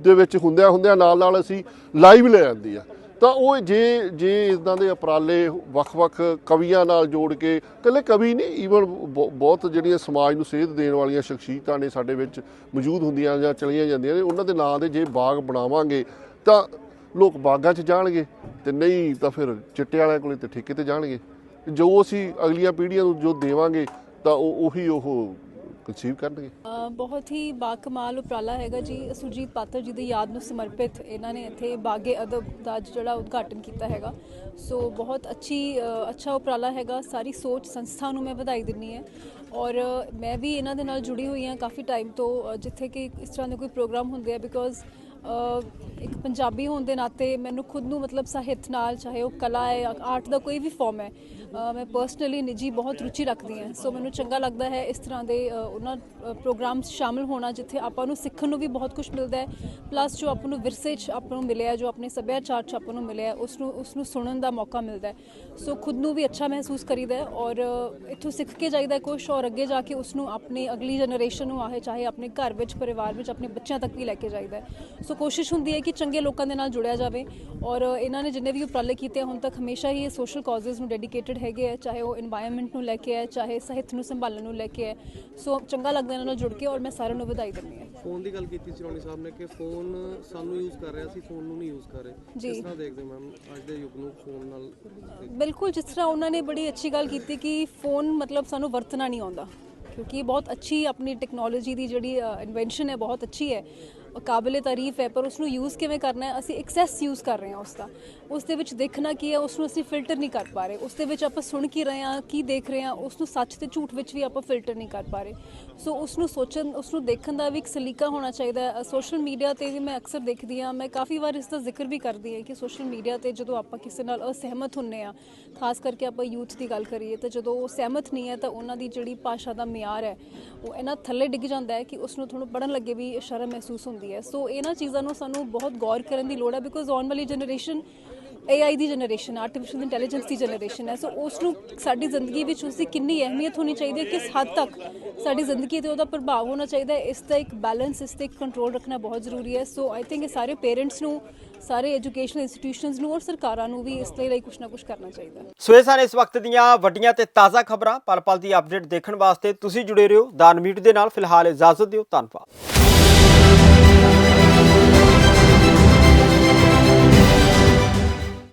ਦੇ ਵਿੱਚ ਹੁੰਦਿਆਂ ਹੁੰਦਿਆਂ ਨਾਲ ਨਾਲ ਅਸੀਂ ਲਾਈਵ ਲੈ ਜਾਂਦੀ ਆ। ਤਾਂ ਉਹ ਜੇ ਜੇ ਇਦਾਂ ਦੇ ਉਪਰਾਲੇ ਵੱਖ-ਵੱਖ ਕਵੀਆਂ ਨਾਲ ਜੋੜ ਕੇ, ਇਕੱਲੇ ਕਵੀ ਨਹੀਂ ਈਵਨ ਬਹੁਤ ਜਿਹੜੀਆਂ ਸਮਾਜ ਨੂੰ ਸੇਧ ਦੇਣ ਵਾਲੀਆਂ ਸ਼ਖਸੀਅਤਾਂ ਨੇ ਸਾਡੇ ਵਿੱਚ ਮੌਜੂਦ ਹੁੰਦੀਆਂ ਜਾਂ ਚਲੀਆਂ ਜਾਂਦੀਆਂ ਨੇ, ਉਹਨਾਂ ਦੇ ਨਾਂ ਦੇ ਜੇ ਬਾਗ ਬਣਾਵਾਂਗੇ, ਤਾਂ ਲੋਕ ਬਾਗਾਂ 'ਚ ਜਾਣਗੇ ਤੇ ਨਹੀਂ ਤਾਂ ਫਿਰ ਚਿੱਟੇ ਵਾਲਿਆਂ ਕੋਲੇ ਤੇ ਠੇਕੇ ਤੇ ਜਾਣਗੇ। ਜੋ ਅਸੀਂ ਅਗਲੀਆਂ ਪੀੜ੍ਹੀਆਂ ਨੂੰ ਜੋ ਦੇਵਾਂਗੇ, ਤਾਂ ਉਹ, ਉਹੀ ਉਹ ਕਨਸੀਵ ਕਰਨਗੇ? ਬਹੁਤ ਹੀ ਬਾਕਮਾਲ ਉਪਰਾਲਾ ਹੈਗਾ ਜੀ। ਸੁਰਜੀਤ ਪਾਤਰ ਜੀ ਦੀ ਯਾਦ ਨੂੰ ਸਮਰਪਿਤ ਇਹਨਾਂ ਨੇ ਇੱਥੇ ਬਾਗੇ ਅਦਬ ਦਾ ਜਿਹੜਾ ਉਦਘਾਟਨ ਕੀਤਾ ਹੈਗਾ। ਸੋ ਬਹੁਤ ਅੱਛੀ ਅੱਛਾ ਉਪਰਾਲਾ ਹੈਗਾ। ਸਾਰੀ ਸੋਚ ਸੰਸਥਾ ਨੂੰ ਮੈਂ ਵਧਾਈ ਦਿੰਨੀ ਹੈ। ਔਰ ਮੈਂ ਵੀ ਇਹਨਾਂ ਦੇ ਨਾਲ ਜੁੜੀ ਹੋਈ ਹਾਂ ਕਾਫੀ ਟਾਈਮ ਤੋਂ ਜਿੱਥੇ ਕਿ ਇਸ ਤਰ੍ਹਾਂ ਦੇ ਕੋਈ ਪ੍ਰੋਗਰਾਮ ਹੁੰਦੇ ਆ ਬਿਕੋਜ਼ ਇੱਕ ਪੰਜਾਬੀ ਹੋਣ ਦੇ ਨਾਤੇ ਮੈਨੂੰ ਖੁਦ ਨੂੰ ਮਤਲਬ ਸਾਹਿਤ ਨਾਲ, ਚਾਹੇ ਉਹ ਕਲਾ ਹੈ ਆਰਟ ਦਾ ਕੋਈ ਵੀ ਫਾਰਮ ਹੈ ਮੈਂ ਪਰਸਨਲੀ ਨਿੱਜੀ ਬਹੁਤ ਰੁਚੀ ਰੱਖਦੀ ਹਾਂ। ਸੋ ਮੈਨੂੰ ਚੰਗਾ ਲੱਗਦਾ ਹੈ ਇਸ ਤਰ੍ਹਾਂ ਦੇ ਅ, ਉਹਨਾਂ ਪ੍ਰੋਗਰਾਮਸ ਸ਼ਾਮਿਲ ਹੋਣਾ ਜਿੱਥੇ ਆਪਾਂ ਨੂੰ ਸਿੱਖਣ ਨੂੰ ਵੀ ਬਹੁਤ ਕੁਝ ਮਿਲਦਾ ਹੈ। ਪਲੱਸ ਜੋ ਆਪਾਂ ਨੂੰ ਵਿਰਸੇ 'ਚ ਆਪਾਂ ਨੂੰ ਮਿਲਿਆ ਜੋ ਆਪਣੇ ਸੱਭਿਆਚਾਰ 'ਚ ਆਪਾਂ ਨੂੰ ਮਿਲਿਆ ਉਸ ਨੂੰ ਉਸ ਨੂੰ ਸੁਣਨ ਦਾ ਮੌਕਾ ਮਿਲਦਾ ਹੈ। ਸੋ ਖੁਦ ਨੂੰ ਵੀ ਅੱਛਾ ਮਹਿਸੂਸ ਕਰੀਦਾ ਔਰ ਇੱਥੋਂ ਸਿੱਖ ਕੇ ਜਾਈਦਾ ਕੁਝ ਔਰ ਅੱਗੇ ਜਾ ਕੇ ਉਸ ਨੂੰ ਆਪਣੀ ਅਗਲੀ ਜਨਰੇਸ਼ਨ ਨੂੰ ਆਹੇ ਚਾਹੇ ਆਪਣੇ ਘਰ ਵਿੱਚ ਪਰਿਵਾਰ ਵਿੱਚ ਆਪਣੇ ਬੱਚਿਆਂ ਤੱਕ ਵੀ ਲੈ ਕੇ ਜਾਈਦਾ ਸੋ ਕੋਸ਼ਿਸ਼ ਹੁੰਦੀ ਹੈ ਕਿ ਚੰਗੇ ਲੋਕਾਂ ਦੇ ਨਾਲ ਜੁੜਿਆ ਜਾਵੇ ਔਰ ਇਹਨਾਂ ਨੇ ਜਿੰਨੇ ਵੀ ਉਪਰਾਲੇ ਕੀਤੇ ਹੁਣ ਤੱਕ ਹਮੇਸ਼ਾ ਹੀ ਇਹ ਸੋਸ਼ਲ ਕਾਜ਼ਸ ਨੂੰ ਡੈਡੀਕੇਟਿਡ ਰਿਲੇਟਡ ਹੈਗੇ ਆ ਚਾਹੇ ਉਹ এনवायरमेंट ਨੂੰ ਲੈ ਕੇ ਹੈ ਚਾਹੇ ਸਾਹਿਤ ਨੂੰ ਸੰਭਾਲਣ ਨੂੰ ਲੈ ਕੇ ਹੈ। ਸੋ ਚੰਗਾ ਲੱਗਦਾ ਇਹਨਾਂ ਨਾਲ ਜੁੜ ਕੇ ਔਰ ਮੈਂ ਸਾਰਿਆਂ ਨੂੰ ਵਧਾਈ ਦਿੰਦੀ ਹਾਂ। ਫੋਨ ਦੀ ਗੱਲ ਕੀਤੀ ਸਿਰੋਣੀ ਸਾਹਿਬ ਨੇ ਕਿ ਫੋਨ ਸਾਨੂੰ ਯੂਜ਼ ਕਰ ਰਿਹਾ ਸੀ ਫੋਨ ਨੂੰ ਨਹੀਂ ਯੂਜ਼ ਕਰ ਰਹੇ। ਕਿਸ ਤਰ੍ਹਾਂ ਦੇਖਦੇ ਮੈਮ ਅੱਜ ਦੇ ਯੁੱਗ ਨੂੰ ਫੋਨ ਨਾਲ ਬਿਲਕੁਲ ਜਿਸ ਤਰ੍ਹਾਂ ਉਹਨਾਂ ਨੇ ਬੜੀ ਅੱਛੀ ਗੱਲ ਕੀਤੀ ਕਿ ਫੋਨ ਮਤਲਬ ਸਾਨੂੰ ਵਰਤਣਾ ਨਹੀਂ ਆਉਂਦਾ। ਕਿਉਂਕਿ ਬਹੁਤ ਅੱਛੀ ਆਪਣੀ ਟੈਕਨੋਲੋਜੀ ਦੀ ਜਿਹੜੀ ਇਨਵੈਂਸ਼ਨ ਹੈ ਬਹੁਤ ਅੱਛੀ ਹੈ। ਕਾਬਲੇ ਤਾਰੀਫ ਹੈ, ਪਰ ਉਸ ਨੂੰ ਯੂਜ਼ ਕਿਵੇਂ ਕਰਨਾ ਹੈ, ਅਸੀਂ ਐਕਸੈਸ ਯੂਜ਼ ਕਰ ਰਹੇ ਹਾਂ ਉਸ ਦਾ ਉਸ ਦੇ ਵਿੱਚ ਦੇਖਣਾ ਕੀ ਹੈ ਉਸ ਨੂੰ ਅਸੀਂ ਫਿਲਟਰ ਨਹੀਂ ਕਰ ਪਾ ਰਹੇ। ਉਸ ਦੇ ਵਿੱਚ ਆਪਾਂ ਸੁਣ ਕੀ ਰਹੇ ਹਾਂ, ਕੀ ਦੇਖ ਰਹੇ ਹਾਂ ਉਸ ਨੂੰ ਸੱਚ ਤੇ ਝੂਠ ਵਿੱਚ ਵੀ ਆਪਾਂ ਫਿਲਟਰ ਨਹੀਂ ਕਰ ਪਾ ਰਹੇ। ਸੋ ਉਸ ਨੂੰ ਸੋਚਣ ਉਸ ਨੂੰ ਦੇਖਣ ਦਾ ਵੀ ਇੱਕ ਸਲੀਕਾ ਹੋਣਾ ਚਾਹੀਦਾ ਹੈ। ਸੋਸ਼ਲ ਮੀਡੀਆ ਤੇ ਵੀ ਮੈਂ ਅਕਸਰ ਦੇਖਦੀ ਹਾਂ। ਮੈਂ ਕਾਫੀ ਵਾਰ ਇਸ ਦਾ ਜ਼ਿਕਰ ਵੀ ਕਰਦੀ ਹਾਂ ਕਿ ਸੋਸ਼ਲ ਮੀਡੀਆ ਤੇ ਜਦੋਂ ਆਪਾਂ ਕਿਸੇ ਨਾਲ ਅਸਹਿਮਤ ਹੁੰਨੇ ਆ ਖਾਸ ਕਰਕੇ ਆਪਾਂ ਯੂਥ ਦੀ ਗੱਲ ਕਰੀਏ ਤਾਂ ਜਦੋਂ ਉਹ ਸਹਿਮਤ ਨਹੀਂ ਹੈ ਤਾਂ ਉਹਨਾਂ ਦੀ ਜਿਹੜੀ ਭਾਸ਼ਾ ਦਾ ਮਿਆਰ ਹੈ, ਉਹ ਇਹਨਾਂ ਥੱਲੇ ਡਿੱਗ ਜਾਂਦਾ ਹੈ ਕਿ ਉਸ ਨੂੰ ਤੁਹਾਨੂੰ ਪੜਨ ਲੱਗੇ ਵੀ ਸ਼ਰਮ ਮਹਿਸੂਸ ਹੁੰਦੀ ਹੈ। ਸੋ ਇਹਨਾਂ ਚੀਜ਼ਾਂ ਨੂੰ ਸਾਨੂੰ ਬਹੁਤ ਗੌਰ ਕਰਨ ਦੀ ਲੋੜ ਹੈ ਬਿਕੋਜ਼ ਆਉਣ ਵਾਲੀ ਜਨਰੇਸ਼ਨ AI ਦੀ ਜਨਰੇਸ਼ਨ ਆਰਟੀਫੀਸ਼ੀਅਲ ਇੰਟੈਲੀਜੈਂਸ ਦੀ ਜਨਰੇਸ਼ਨ ਹੈ। ਸੋ ਉਸ ਨੂੰ ਸਾਡੀ ਜ਼ਿੰਦਗੀ ਵਿੱਚ ਉਸ ਦੀ ਕਿੰਨੀ ਅਹਿਮੀਅਤ ਹੋਣੀ ਚਾਹੀਦੀ ਹੈ, ਕਿਸ ਹੱਦ ਤੱਕ ਸਾਡੀ ਜ਼ਿੰਦਗੀ ਤੇ ਉਹਦਾ ਪ੍ਰਭਾਵ ਹੋਣਾ ਚਾਹੀਦਾ ਹੈ, ਇਸ ਦਾ ਇੱਕ ਬੈਲੈਂਸ ਇਸ ਤੇ ਇੱਕ ਕੰਟਰੋਲ ਰੱਖਣਾ ਬਹੁਤ ਜ਼ਰੂਰੀ ਹੈ। ਸੋ ਆਈ ਥਿੰਕ ਇਹ ਸਾਰੇ ਪੇਰੈਂਟਸ ਨੂੰ, ਸਾਰੇ ਐਜੂਕੇਸ਼ਨਲ ਇੰਸਟੀਟਿਊਸ਼ਨਸ ਨੂੰ ਔਰ ਸਰਕਾਰਾਂ ਨੂੰ ਵੀ ਇਸ ਦੇ ਲਈ ਕੁਝ ਨਾ ਕੁਝ ਕਰਨਾ ਚਾਹੀਦਾ ਹੈ। ਸੋ ਇਹ ਸਨ ਇਸ ਵਕਤ ਦੀਆਂ ਵੱਡੀਆਂ ਤੇ ਤਾਜ਼ਾ ਖਬਰਾਂ। ਪਲ ਪਲ ਦੀ ਅਪਡੇਟ ਦੇਖਣ ਵਾਸਤੇ ਤੁਸੀਂ ਜੁੜੇ ਰਹੋ ਦਾਨ ਮੀਟ ਦੇ ਨਾਲ। ਫਿਲਹਾਲ ਇਜਾਜ਼ਤ ਦਿਓ। ਧੰਨਵਾਦ।